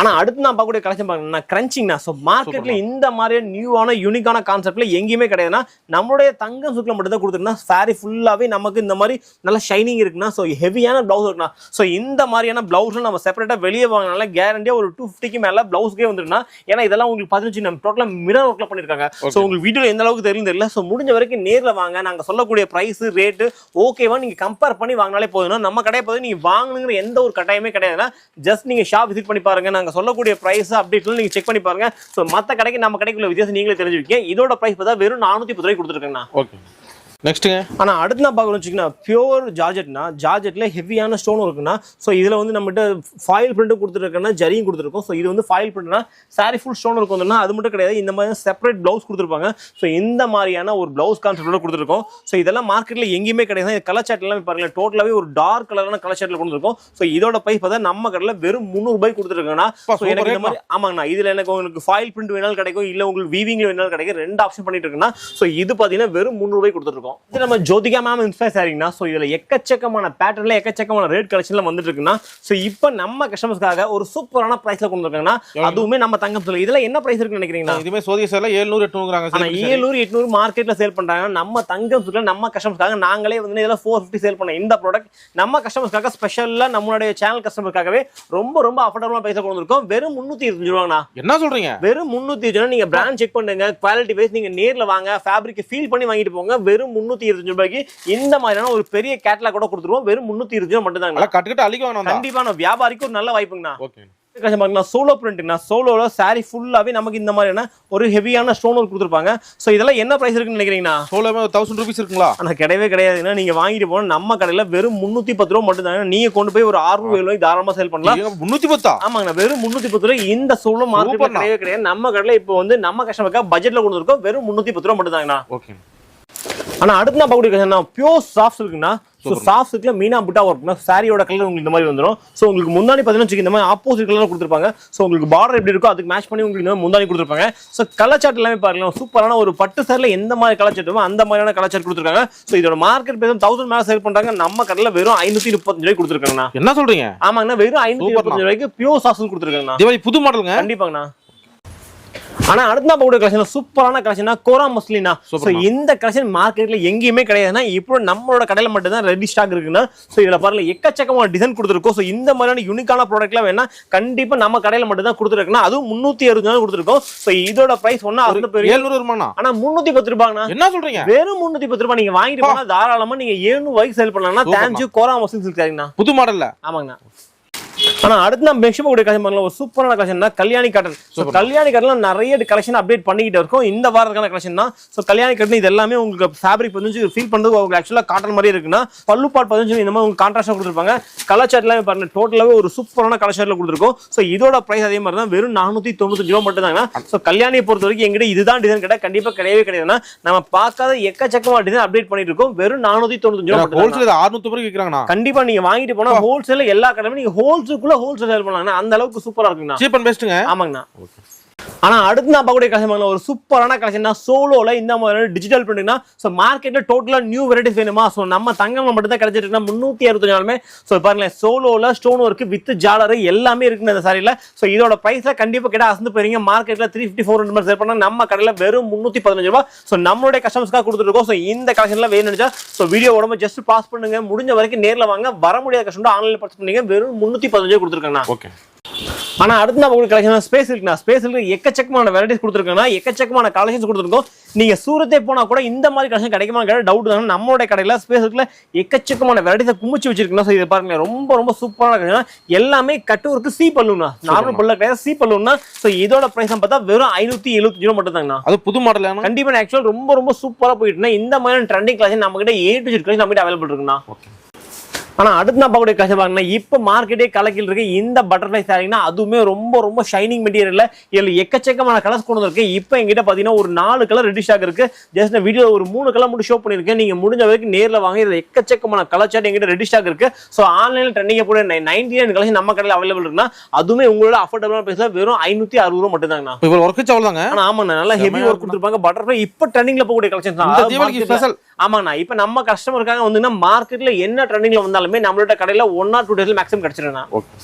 S2: ஆனா அடுத்து நான் பார்க்கக்கூடிய கலெக்ஷன் பாருங்கன்னா கிரன்ச்சிங்னா ஸோ மார்க்கெட்ல இந்த மாதிரி நியூவான யூனிக்கான கான்செப்ட்ல எங்கேயுமே கிடையாதுன்னா நம்மளுடைய தங்கம் சுக்கில் மட்டும் தான் கொடுத்துருக்குன்னா சாரி ஃபுல்லாவே நமக்கு இந்த மாதிரி நல்ல ஷைனிங் இருக்குன்னா ஸோ ஹெவியான பிளவுஸ் இருக்குண்ணா ஸோ இந்த மாதிரியான பிளவுஸ் நம்ம செப்பரேட்டா வெளியே வாங்கினால கேரண்டியா ஒரு டூ ஃபிஃப்டிக்கு மேல பிளவுஸ்க்கே வந்துருன்னா ஏன்னா இதெல்லாம் உங்களுக்கு பதினஞ்சு நம்ம டோட்டலா மிரர் ஒர்க்ல பண்ணிருக்காங்க. ஸோ உங்களுக்கு வீடியோ எந்த அளவுக்கு தெரியும் தெரியல. ஸோ முடிஞ்ச வரைக்கும் நேர்ல வாங்க. நாங்க சொல்லக்கூடிய பிரைஸ் ரேட்டு ஓகேவா நீங்க கம்பேர் பண்ணி வாங்கினாலே போதும்னா நம்ம கடையை போது நீங்க வாங்கணுங்கிற எந்த ஒரு கட்டாயமே கிடையாதுன்னா ஜஸ்ட் நீங்க ஷாப் விசிட் பண்ணி பாருங்க. நாங்க சொல்லக்கூடிய பிரைஸ் அப்டேட்ல நீங்க செக் பண்ணி பாருங்க. ஸோ மத்த கடைக்கு நம்ம கடைக்குள்ள வித்தியாசம் நீங்களே தெரிஞ்சுக்கீங்க இதோட பிரைஸ் பார்த்தா வெறும் நானூத்தி பத்து ரூபாய் கொடுத்துருக்கேங்கண்ணா.
S1: ஓகே நெக்ஸ்ட்டுங்க
S2: ஆனா அடுத்து நான் பார்க்கணும் வச்சுக்கோங்க பியூர் ஜார்ஜெட்னா ஜார்ஜெட்ல ஹெவியான ஸ்டோன் இருக்குன்னா ஸோ இதுல வந்து நம்மகிட்ட ஃபாயில் பிரிண்ட்டும் கொடுத்துருக்கோம்னா ஜரியும் கொடுத்துருக்கோம். ஸோ இது வந்து ஃபாயில் பிரிண்ட்னா சாரி ஃபுல் ஸ்டோன் இருக்கும்னா அது மட்டும் கிடையாது. இந்த மாதிரி செப்பரேட் பிளவுஸ் கொடுத்துருப்பாங்க. ஸோ இந்த மாதிரியான ஒரு பிளவுஸ் கான்செப்டோட கொடுத்துருக்கோம். ஸோ இதெல்லாம் மார்க்கெட்ல எங்கேயுமே கிடையாது. கலர் சாட் எல்லாம் பாருங்க டோட்டலாவே ஒரு டார்க் கலரான கலர் சாட்ல கொடுத்துருக்கோம். ஸோ இதோட பிரைஸ் பார்த்தா நம்ம கடையில் வெறும் முந்நூறு ரூபாய் கொடுத்துருக்காங்கன்னா ஸோ எனக்கு இந்த மாதிரி ஆமாங்கண்ணா இதுல எனக்கு உங்களுக்கு ஃபாயில் பிரிண்ட் வேணாலும் கிடைக்கும் இல்ல உங்களுக்கு வீவிங்ல வேணாலும் கிடைக்கும் ரெண்டு ஆப்ஷன் பண்ணிட்டு இருக்குன்னா ஸோ இது பாத்தீங்கன்னா வெறும் முந்நூறு ரூபாய் கொடுத்துருக்கோம் இது நம்ம ஜோதிகா மேம் இன்ஸ்பயர் சாரிங்கன்னா ஸோ இதுல எக்கச்சக்கமான பேட்டர்ன்ல எக்கச்சக்கமான ரேட் கலெக்ஷன்ல வந்துட்டு இருக்குன்னா ஸோ இப்போ நம்ம கஸ்டமர்ஸ்க்காக ஒரு சூப்பரான பிரைஸ்ல கொண்டு இருக்காங்கன்னா அதுவுமே நம்ம தங்கம் சொல்லு இதுல என்ன பிரைஸ் இருக்குன்னு நினைக்கிறீங்களா?
S1: இதுமே சோதிய சேல எழுநூறு எட்நூறுங்கிறாங்க
S2: ஆனா ஏழுநூறு எட்நூறு மார்க்கெட்ல சேல் பண்றாங்க. நம்ம தங்கம் சுற்றுல நம்ம கஸ்டமர்ஸ்க்காக நாங்களே வந்து இதெல்லாம் ஃபோர் ஃபிஃப்டி சேல் பண்ண இந்த ப்ராடக்ட் நம்ம கஸ்டமர்ஸ்க்காக ஸ்பெஷலா நம்மளுடைய சேனல் கஸ்டமர்க்காகவே ரொம்ப ரொம்ப அஃபோர்டபுளா பைசா கொண்டு வந்திருக்கோம். வெறும் முன்னூத்தி இருபத்தஞ்சு ரூபாங்கண்ணா.
S1: என்ன சொல்றீங்க?
S2: வெறும் முன்னூத்தி இருபது நீங்க பிராண்ட் செக் பண்ணுங்க. குவாலிட்டி வைஸ் நீங்க நேர்ல வாங்க. ஃபேப்ரிக் ஃபீல் பண்ணி வாங்கிட்டு போங்க. வெறும் முன்னூத்தி இருபத்தஞ்சு ரூபாய்க்கு இந்த மாதிரியான ஒரு பெரிய கேட்டலாக் கூட கொடுத்துருவோம். வெறும் முன்னூத்தி இருபது ரூபாய் மட்டும்
S1: கட்டுக்கிட்டு அழிக்க வேணாம்
S2: கண்டிப்பா நான் வியாபாரிக்கு ஒரு நல்ல வாய்ப்புங்கண்ணா.
S1: ஓகே
S2: சோலோ பிரிண்ட்னா சோலோல சாரி ஃபுல்லாவே நமக்கு இந்த மாதிரியான ஒரு ஹெவியான ஸ்டோன் ஒர்க் கொடுத்துருப்பாங்க. ஸோ இதெல்லாம் என்ன பிரைஸ் இருக்குன்னு நினைக்கிறீங்கண்ணா?
S1: சோலமே தௌசண்ட் ருபீஸ் இருக்குங்களா?
S2: ஆனா கிடையவே கிடையாதுன்னா நீங்க வாங்கிட்டு போனா நம்ம கடையில வெறும் முன்னூத்தி பத்து ரூபா மட்டும் தாங்க நீங்க கொண்டு போய் ஒரு அறுநூறு ரூபாய் தாராளமா சேல் பண்ணலாம்.
S1: முன்னூத்தி பத்தா?
S2: ஆமாங்கண்ணா வெறும் முன்னூத்தி பத்து ரூபாய் இந்த சோலோ. கிடையவே கிடையாது. நம்ம கடையில இப்போ வந்து நம்ம கஸ்டமருக்காக பட்ஜெட்ல கொடுத்துருக்கோம். வெறும் முன்னூத்தி பத்து ரூபா மட்டும் தாங்கண்ணா
S1: ஓகே
S2: ஆனா அடுத்து நான் பார்க்கக்கூடிய பியூர் சாஃப்ட் இருக்குன்னா ஸோ சாஃப்ட் சில்க்ல மீனா புட்டா ஒர்க்னா சாரியோட கலர் உங்களுக்கு இந்த மாதிரி வந்துடும் ஸோ உங்களுக்கு முந்தானி பார்த்தீங்கன்னா இந்த மாதிரி ஆப்போசிட் கலர் கொடுத்துருப்பாங்க. ஸோ உங்களுக்கு பார்டர் எப்படி இருக்கோ அதுக்கு மேட்ச் பண்ணி உங்களுக்கு இந்த மாதிரி முந்தானி கொடுத்துருப்பாங்க. ஸோ கலர் சார்ட் எல்லாமே பாருங்க சூப்பரான ஒரு பட்டு சாரில் எந்த மாதிரி கலர் சார்ட்டுமோ அந்த மாதிரியான கலர் சார்ட் கொடுத்துருக்காங்க. ஸோ இதோட மார்க்கெட் பேசும் தௌசண்ட் மேலே சேல் பண்றாங்க. நம்ம கடையில் வெறும் ஐநூத்தி முப்பத்தஞ்சு ரூபாய் கொடுத்துருக்காங்கண்ணா.
S1: என்ன சொல்றீங்க?
S2: ஆமாங்கண்ணா வெறும்
S1: Superண்ணா.
S2: முப்பத்தஞ்சு ரூபாய்க்கு பியூர் சாஃப்ட் கொடுத்துருக்காங்கண்ணா.
S1: புது மாடலுங்க
S2: கண்டிப்பாங்கண்ணா. ஆனா அடுத்த நம்ம கூட கலெக்ஷன் சூப்பரான கலெக்ஷனா கோரா மஸ்லினா ஸோ இந்த கலெக்ஷன் மார்க்கெட்ல எங்கேயுமே கிடையாதுன்னா இப்போ நம்மளோட கடையில மட்டும் தான் ரெடி ஸ்டாக் இருக்குன்னா ஸோ இதுல பாருங்க எக்கச்சக்கமான டிசைன் கொடுத்துருக்கோம். ஸோ இந்த மாதிரியான யூனிக்கான ப்ராடக்ட்லாம் வேணா கண்டிப்பா நம்ம கடையில மட்டும் தான் கொடுத்துருக்குன்னா அதுவும் முன்னூத்தி அறுபது நாள் கொடுத்துருக்கோம். ஸோ இதோட பிரைஸ் ஒன்னா அது பெரிய
S1: ஏழ்நூறு வருமாண்ணா
S2: ஆனா முன்னூத்தி பத்து ரூபாங்கண்ணா
S1: என்ன சொல்றீங்க?
S2: வெறும் முன்னூத்தி பத்து ரூபாய் நீங்க வாங்கிட்டு போனா தாராளமா நீங்க ஏழு ரூபாய்க்கு சேல் பண்ணலாம்னா
S1: சூப்பர்ண்ணா.
S2: தேங்க்யூ கோரா மசில் இருக்காருங்கண்ணா
S1: புது மாடல்ல
S2: ஆமாங்கண்ணா. ஆனா அடுத்து நம்ம நெக்ஸ்ட் கூட கலெக்ஷன் பண்ணலாம் ஒரு சூப்பரான கலெக்ஷன் தான் Kalyani cotton so Kalyani cotton நிறைய கலெக்ஷன் அப்டேட் பண்ணிக்கிட்டு இருக்கோம். இந்த வாரத்துக்கான கலெக்ஷன் தான். ஸோ கல்யாணி காட்டன் இது எல்லாமே உங்களுக்கு ஃபேப்ரிக் பதினஞ்சு ஃபீல் பண்ணுறது உங்களுக்கு ஆக்சுவலாக காட்டன் மாதிரி இருக்குன்னா பல்லு பாட் பதினஞ்சு இந்த மாதிரி உங்களுக்கு கான்ட்ராஸ்டாக கொடுத்துருப்பாங்க. கலர் எல்லாமே பாருங்க. டோட்டலாகவே ஒரு சூப்பரான கலர் சார்ட்ல கொடுத்துருக்கோம். ஸோ இதோட பிரைஸ் அதே மாதிரி தான். வெறும் நானூற்றி தொண்ணூத்தஞ்சு ரூபா மட்டும் தாங்க. ஸோ கல்யாணியை பொறுத்த வரைக்கும் எங்கிட்ட இதுதான் டிசைன் கேட்டால் கண்டிப்பாக கிடையவே கிடையாதுன்னா நம்ம பார்க்காத எக்கச்சக்கமான டிசைன் அப்டேட் பண்ணிட்டு இருக்கோம். வெறும் நானூற்றி தொண்ணூத்தஞ்சு ரூபா
S1: ஹோல்சேல் அறுநூத்தி ரூபாய்க்கு விற்கிறாங்கண்ணா
S2: கண்டிப்பா நீங்க வாங்கிட்டு போனா ஹோல்சேல் எல்லா கடையுமே நீங்க ஹோல்சேலுக்குள்ள ஹோல்சேல் சேல் பண்ணலாங்கண்ணா. அந்த அளவுக்கு சூப்பரா இருக்குங்கண்ணா.
S1: சீப் அண்ட் பெஸ்ட்டுங்க
S2: ஆமாங்கண்ணா. ஆனா அடுத்து நான் பார்க்கக்கூடிய கலெக்ஷன் ஒரு சூப்பரான கலெக்ஷன் சோலோவில் சோலோல இந்த மாதிரி டிஜிட்டல் பிரிண்ட்னா ஸோ மார்க்கெட்ல டோட்டலா நியூ வெரைட்டிஸ் வேணுமா? ஸோ நம்ம தங்கம் மட்டும் தான் கிடைச்சிட்டு இருக்குன்னா முந்நூத்தி அறுபத்தஞ்சு நாளுமே ஸோ பாருங்களேன் சோலோல ஸ்டோன் ஒர்க்கு வித் ஜாலர் எல்லாமே இருக்குன்னு அந்த சாரியில் ஸோ இதோட ப்ரைஸில் கண்டிப்பாக கிட்ட அசந்து போயிருங்க. மார்க்கெட்ல three fifty four hundred sale பண்ணால் நம்ம கடையில் வெறும் முந்நூற்றி பதினஞ்சு ரூபா ஸோ நம்மளுடைய கஸ்டமர்ஸ்க்காக கொடுத்துருக்கோம் ஸோ இந்த கலெக்ஷனில் வேணும் நினைச்சா ஸோ வீடியோ உடம்பு ஜஸ்ட் பாஸ் பண்ணுங்க. முடிஞ்ச வரைக்கும் நேரில் வாங்க. வர முடியாத கஷ்டம் ஆன்லைனில் பர்ச்சேஸ் பண்ணீங்க. வெறும் முந்நூத்தி பதினஞ்சு கொடுத்துருக்காங்க
S1: ஓகே
S2: ஆனா அடுத்து நம்ம உங்களுக்கு கலெக்ஷன் ஸ்பேஸ் இருக்குண்ணா ஸ்பேஸ் இருக்கு எக்கச்சக்கமான வெரைட்டிஸ் கொடுத்துருக்கோம்னா எக்கச்சக்கமான கலெக்ஷன்ஸ் கொடுத்துருக்கோம். நீங்க சூரத்தே போனா கூட இந்த மாதிரி கலெக்ஷன் கிடைக்குமா கேட்ட டவுட் தான். நம்மளோட கடையில ஸ்பேஸ் இருக்குல எக்கச்சக்கமான வெரைட்டிஸை குமிச்சு வச்சிருக்கோம் ஸோ இது பாருங்க ரொம்ப ரொம்ப சூப்பரான கலெக்ஷன் எல்லாமே கட்டு ஒர்க்கு சி பல்லுண்ணா நார்மல் பல்ல கிடையாது சி பல்லுன்னா ஸோ இதோட பிரைஸ் பார்த்தா வெறும் ஐநூத்தி எழுபத்தஞ்சு ரூபா மட்டும் தாங்கண்ணா.
S1: அது புது மாடல்
S2: கண்டிப்பா ஆக்சுவல் ரொம்ப ரொம்ப சூப்பரா போயிட்டுனா இந்த மாதிரி ட்ரெண்டிங் கலெக்ஷன் நம்ம கிட்ட ஏ டு கலெக்ஷன் நம்ம கிட்ட அவைலபிள் இருக்குண்ணா.
S1: ஓகே
S2: ஆனா அடுத்து நான் பார்க்கக்கூடிய கலெக்ஷன் பாருங்கன்னா இப்போ மார்க்கெட்டே கலக்கில் இருக்கு. இந்த பட்டர்ஃப்ளை சாரிங்கன்னா அதுவுமே ரொம்ப ரொம்ப ஷைனிங் மெட்டீரியல்ல இதுல எக்கச்சக்கமான கலர்ஸ் கொண்டு வந்திருக்கு. இப்போ எங்கிட்ட பாத்தீங்கன்னா ஒரு நாலு கலர் ரெடி ஸ்டாக் இருக்கு. ஜஸ்ட் நான் வீடியோ ஒரு மூணு கலர் மட்டும் ஷோ பண்ணிருக்கேன் நீங்க முடிஞ்ச வரைக்கும் நேர்ல வாங்க. இதுல எக்கச்சக்கமான கலர் சார்ட் எங்கிட்ட ரெடி ஸ்டாக் இருக்கு. ஸோ ஆன்லைன்ல ட்ரெண்டிங் கூட நைன்டி நைன் கலெக்ஷன் நம்ம கடையில் அவைலபிள் இருக்குன்னா அதுவுமே உங்களோட அஃபோர்டபுளான பிரைஸ்ல வெறும் ஐநூத்தி அறுபது ரூபா மட்டும் தாங்கண்ணா.
S1: இப்போ ஒர்க் வச்சு தாங்க
S2: ஆனா ஆமாண்ணா நல்லா ஹெவி ஒர்க் கொடுத்துருப்பாங்க. பட்டர்ஃப்ளை இப்போ ட்ரெண்டிங்ல போகக்கூடிய கலெக்ஷன் ஆமாண்ணா இப்போ நம்ம கஸ்டமருக்காக வந்துன்னா மார்க்கெட்ல என்ன ட்ரெண்டிங்ல வந்தாலுமே நம்மளோட கடையில ஒன் ஆர் டூ டேஸில் மேக்ஸிமம் கிடைச்சிருந்தா
S1: ஓகே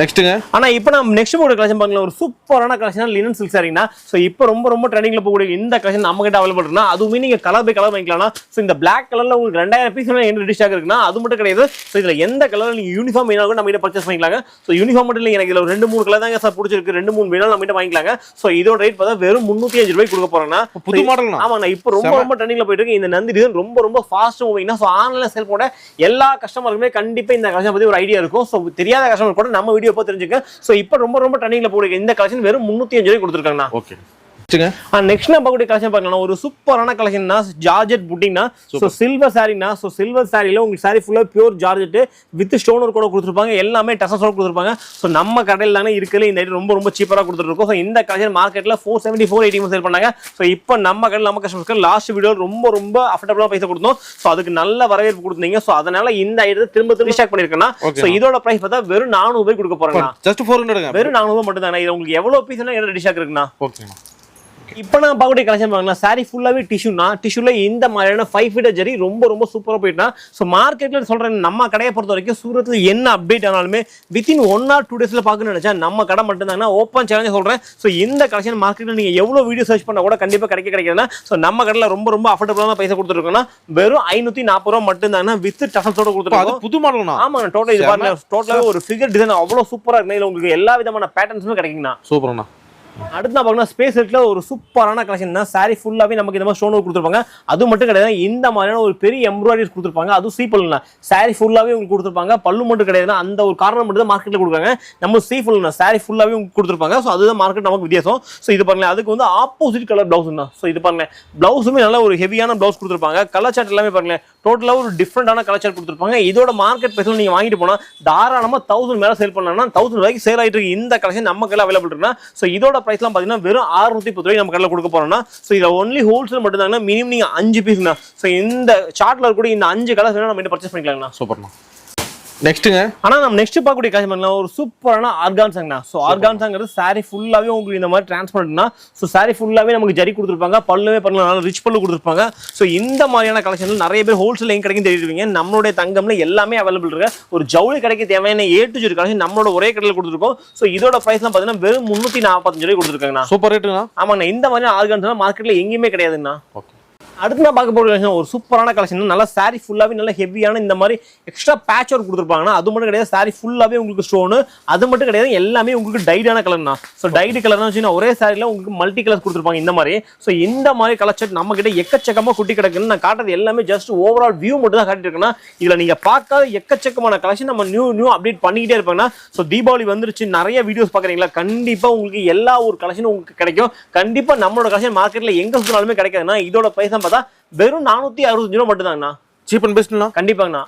S1: நெக்ஸ்ட்டுங்க
S2: ஆனா இப்போ நம்ம நெக்ஸ்ட் போட கலெக்ஷன் பார்க்கலாம் ஒரு சூப்பரான கலெக்ஷன் லினன் சில்க் சாரிங்கண்ணா ஸோ இப்போ ரொம்ப ரொம்ப ட்ரெண்டிங்ல போகக்கூடிய இந்த கலெக்ஷன் நம்ம கிட்ட அவைலபிள் இருக்குன்னா அதுவுமே நீங்க கலர் பை கலர் வாங்கிக்கலாம் ஸோ இந்த பிளாக் கலர்ல உங்களுக்கு ரெண்டாயிரம் பீஸ் என்ன ரெடி ஸ்டாக் இருக்குன்னா அது மட்டும் கிடையாது. ஸோ இதுல எந்த கலர் நீங்க யூனிஃபார்ம் வேணாலும் நம்ம கிட்ட பர்ச்சேஸ் பண்ணிக்கலாங்க. ஸோ யூனிஃபார்ம் மட்டும் இல்லை எனக்கு இதுல ரெண்டு மூணு கலர் தாங்க சார் பிடிச்சிருக்கு. ரெண்டு மூணு வேணாலும் நம்ம கிட்ட வாங்கிக்கலாங்க. ஸோ இதோட ரேட் பார்த்தா வெறும் முந்நூத்தி அஞ்சு ரூபாய் கொடுக்க போறேன்னா
S1: புது மாடல்னா
S2: ஆமாண்ணா இப்போ ரொம்ப. ரொம்ப ட்ரெண்டிங்ல போயிட்டு இருக்கு. இந்த நந்தி டிசைன் ரொம்ப ரொம்ப ஃபாஸ்ட் மூவிங்னா ஸோ ஆன்லைன் சேல் போட எல்லா கஸ்டமருக்குமே கண்டிப்பா இந்த கலெக்ஷன் பத்தி ஒரு ஐடியா இருக்கும். ஸோ தெரியாத கஸ்டமர் கூட நம்ம வீடியோ பார்த்து தெரிஞ்சுக்க ஸோ இப்போ ரொம்ப ரொம்ப ட்ரெண்டிங்கில் போடுங்க. இந்த கலெக்ஷன் வெறும் முந்நூற்றி அஞ்சு ரூபாய் கொடுத்துருக்காங்கண்ணா.
S1: ஓகே
S2: நெக்ஸ்ட் நம்ம பார்க்கக்கூடிய கலெக்ஷன் பார்க்கலாம். ஒரு சூப்பரான கலெக்ஷன்னா ஜார்ஜெட் புட்டிங்னா ஸோ சில்வர் சாரினா ஸோ சில்வர் சாரியில உங்களுக்கு சாரி ஃபுல்லாக பியூர் ஜார்ஜெட் வித் ஸ்டோனர் கூட கொடுத்துருப்பாங்க. எல்லாமே டசஸோட கொடுத்துருப்பாங்க. ஸோ நம்ம கடையில் தானே இருக்குல்ல இந்த item ரொம்ப ரொம்ப சீப்பராக கொடுத்துருக்கோம். ஸோ இந்த கலெக்ஷன் மார்க்கெட்டில் four seventy four eighty sale பண்ணாங்க. ஸோ இப்போ நம்ம கடையில் நம்ம கஸ்டமர்ஸ்க்கு லாஸ்ட் வீடியோ ரொம்ப ரொம்ப அஃபர்டபுளாக பைசா கொடுத்தோம். ஸோ அதுக்கு நல்ல வரவேற்பு கொடுத்தீங்க. ஸோ அதனால இந்த ஐட்டத்தை திரும்ப திரும்ப ஸ்டாக் பண்ணியிருக்கேன்னா. ஸோ இதோட பிரைஸ் பார்த்தா வெறும் நானூறு ரூபாய் கொடுக்க போறாங்க
S1: ஜஸ்ட் ஃபோர் ஹண்ட்ரடுங்க
S2: வெறும் நானூறு மட்டும் தானே இது உங்களுக்கு எவ்வளவு பீஸ் ஸ்டாக் இருக்குண்ணா
S1: ஓகேண்ணா
S2: இப்போ நான் பார்க்கக்கூடிய கலெக்ஷன் பாருங்களா சாரி ஃபுல்லாவே டிஷ்யூனா டிஷ்யூல இந்த மாதிரியான ஃபைவ் ஃபீட்டர் ஜரி ரொம்ப ரொம்ப சூப்பராக போயிட்டா ஸோ மார்க்கெட்ல சொல்றேன் நம்ம கடையை பொறுத்த வரைக்கும் சூரத்தில் என்ன அப்டேட் ஆனாலுமே வித்தின் ஒன் ஆர் டூ டேஸ்ல பார்க்கணும்னு நினைச்சா நம்ம கடை மட்டும்தாங்கன்னா ஓப்பன் சேலஞ்சு சொல்றேன். ஸோ இந்த கலெக்ஷன் மார்க்கெட்ல நீங்க எவ்வளவு வீடியோ சர்ச் பண்ணா கூட கண்டிப்பா கிடைக்க கிடைக்காதுன்னா ஸோ நம்ம கடையில் ரொம்ப ரொம்ப அஃபோர்டபுளான பைசா கொடுத்துருக்கோம்னா வெறும் ஐநூத்தி நாற்பது ரூபா மட்டும்தாங்கன்னா வித் டஃபல்ஸோட கொடுத்துருக்கோம்.
S1: புது மாடல்ண்ணா
S2: ஆமாங்க டோட்டல் இது. பாருங்க டோட்டலாவே ஒரு ஃபிகர் டிசைன் அவ்வளவு சூப்பரா இருக்கு இதுல உங்களுக்கு எல்லா விதமான பேட்டர்ன்ஸுமே கிடைக்குங்கண்ணா.
S1: சூப்பர்ண்ணா.
S2: அடுத்து நான் ஸ்பேஸ் இருக்குல ஒரு சூப்பரான கலெக்ஷன் தான் சாரி ஃபுல்லாவே நமக்கு இந்த மாதிரி ஸ்டோன் கொடுத்துருப்பாங்க. அது மட்டும் கிடையாது இந்த மாதிரியான ஒரு பெரிய எம்ப்ராய்டரிஸ் கொடுத்துருப்பாங்க. அதுவும் சீ பல்லுனா சாரி ஃபுல்லாவே உங்களுக்கு கொடுத்துருப்பாங்க. பல்லு மட்டும் கிடையாது அந்த ஒரு காரணம் மட்டும் தான் மார்க்கெட்ல கொடுக்காங்க நம்ம சீ ஃபுல்னா சாரி ஃபுல்லாவே உங்களுக்கு கொடுத்துருப்பாங்க. ஸோ அதுதான் மார்க்கெட் நமக்கு வித்தியாசம். ஸோ இது பாருங்க அதுக்கு வந்து ஆப்போசிட் கலர் பிளவுஸ் தான். ஸோ இது பாருங்க பிளவுஸுமே நல்ல ஒரு ஹெவியான பிளவுஸ் கொடுத்துருப்பாங்க. கலர் சார்ட் எல்லாமே பாருங்களேன் டோட்டலாக ஒரு டிஃப்ரெண்டான கலர் சார்ட் கொடுத்துருப்பாங்க. இதோட மார்க்கெட் பேசல நீங்கள் வாங்கிட்டு போனால் தாராளமாக தௌசண்ட் மேலே சேல் பண்ணலாம்னா தௌசண்ட் ரூபாய்க்கு சேல் ஆகிட்டு இருக்கு இந்த கலெக்ஷன் நம்ம கையில் அவைலபிள் இருக்குன்னா ஸோ இதோட ப்ரைஸ்லாம் பார்த்தீங்கன்னா வெறும் அறுநூத்தி பத்து ரூபாய்க்கு நம்ம கடையில் கொடுக்க போறோம்னா ஸோ இதில் ஒன்லி ஹோல்சேல் மட்டும் தாங்கன்னா மினிமம் நீங்கள் அஞ்சு பீஸ்னா ஸோ இந்த சார்ட்டில் கூட இந்த அஞ்சு கலர்ஸ் நம்ம இன்னும் பர்ச்சேஸ் பண்ணிக்கலாங்கண்ணா?
S1: சூப்பர்ண்ணா. நெக்ஸ்ட்டுங்க.
S2: ஆனா நம்ம நெக்ஸ்ட் பார்க்கக்கூடிய பண்ணலாம் ஒரு சூப்பரான ஆர்கான்ஸாங்கண்ணா ஸோ ஆர்கான்ஸாங்கிறது சாரி ஃபுல்லாவே உங்களுக்கு இந்த மாதிரி டிரான்ஸ்பரண்ட்னா ஸோ சாரி ஃபுல்லாவே நமக்கு ஜரி கொடுத்துருப்பாங்க பல்லுவே பண்ணலாம் ரிச் பல்லு கொடுத்துருப்பாங்க. ஸோ இந்த மாதிரியான கலெக்ஷன் நிறைய பேர் ஹோல்சேல் எங்க கிடைக்கும் தெரிவிங்க நம்மளுடைய தங்கம்ல எல்லாமே அவைலபிள் இருக்கு. ஒரு ஜவுளி கடைக்கு தேவையான ஏ டு ஜெட் கலெக்ஷன் நம்மளோட ஒரே கடையில் கொடுத்துருக்கோம். ஸோ இதோட பிரைஸ்லாம் பார்த்தீங்கன்னா வெறும் முந்நூற்றி நாற்பத்தஞ்சு ரூபாய் கொடுத்துருக்காங்கண்ணா.
S1: சூப்பர் ரேட்டுங்கண்ணா.
S2: ஆமாங்கண்ணா இந்த மாதிரி ஆர்கான்ஸ்லாம் மார்க்கெட்ல எங்கேயுமே கிடையாதுண்ணா
S1: ஓகே.
S2: அடுத்து நான் பார்க்க போகிற கலெக்ஷன் ஒரு சூப்பரான கலெக்ஷன் நல்லா சாரி ஃபுல்லாகவே நல்ல ஹெவியான இந்த மாதிரி எக்ஸ்ட்ரா பேட்ச் ஒர்க் கொடுத்துருப்பாங்கன்னா அது மட்டும் கிடையாது சாரி ஃபுல்லாகவே உங்களுக்கு ஸ்டோனு அது மட்டும் கிடையாது எல்லாமே உங்களுக்கு டைடான கலர்னா ஸோ டைடு கலர்னா வச்சுன்னா ஒரே சாரியில் உங்களுக்கு மல்டி கலர்ஸ் கொடுத்துருப்பாங்க இந்த மாதிரி. ஸோ இந்த மாதிரி கலர் செட் நம்ம கிட்ட எக்கச்சக்கமாக குட்டி கிடக்குன்னு நான் காட்டுறது எல்லாமே ஜஸ்ட் ஓவரால் வியூ மட்டும் தான் காட்டிட்டு இதில் நீங்கள் பார்க்காத எக்கச்சக்கமான கலெக்ஷன் நம்ம நியூ நியூ அப்டேட் பண்ணிக்கிட்டே இருப்பாங்கன்னா ஸோ தீபாவளி வந்துருச்சு நிறைய வீடியோஸ் பார்க்குறீங்களா கண்டிப்பாக உங்களுக்கு எல்லா ஒரு கலெக்ஷனும் உங்களுக்கு கிடைக்கும். கண்டிப்பாக நம்மளோட கலெக்ஷன் மார்க்கெட்டில் எங்கே சொன்னாலுமே கிடைக்காதுன்னா இதோட பிரைஸ் பார்த்தா வெறும் நானூத்தி அறுபத்தஞ்சு ரூபா மட்டும்தாங்கண்ணா.
S1: Cheap and பெஸ்ட்ண்ணா
S2: கண்டிப்பாங்கண்ணா.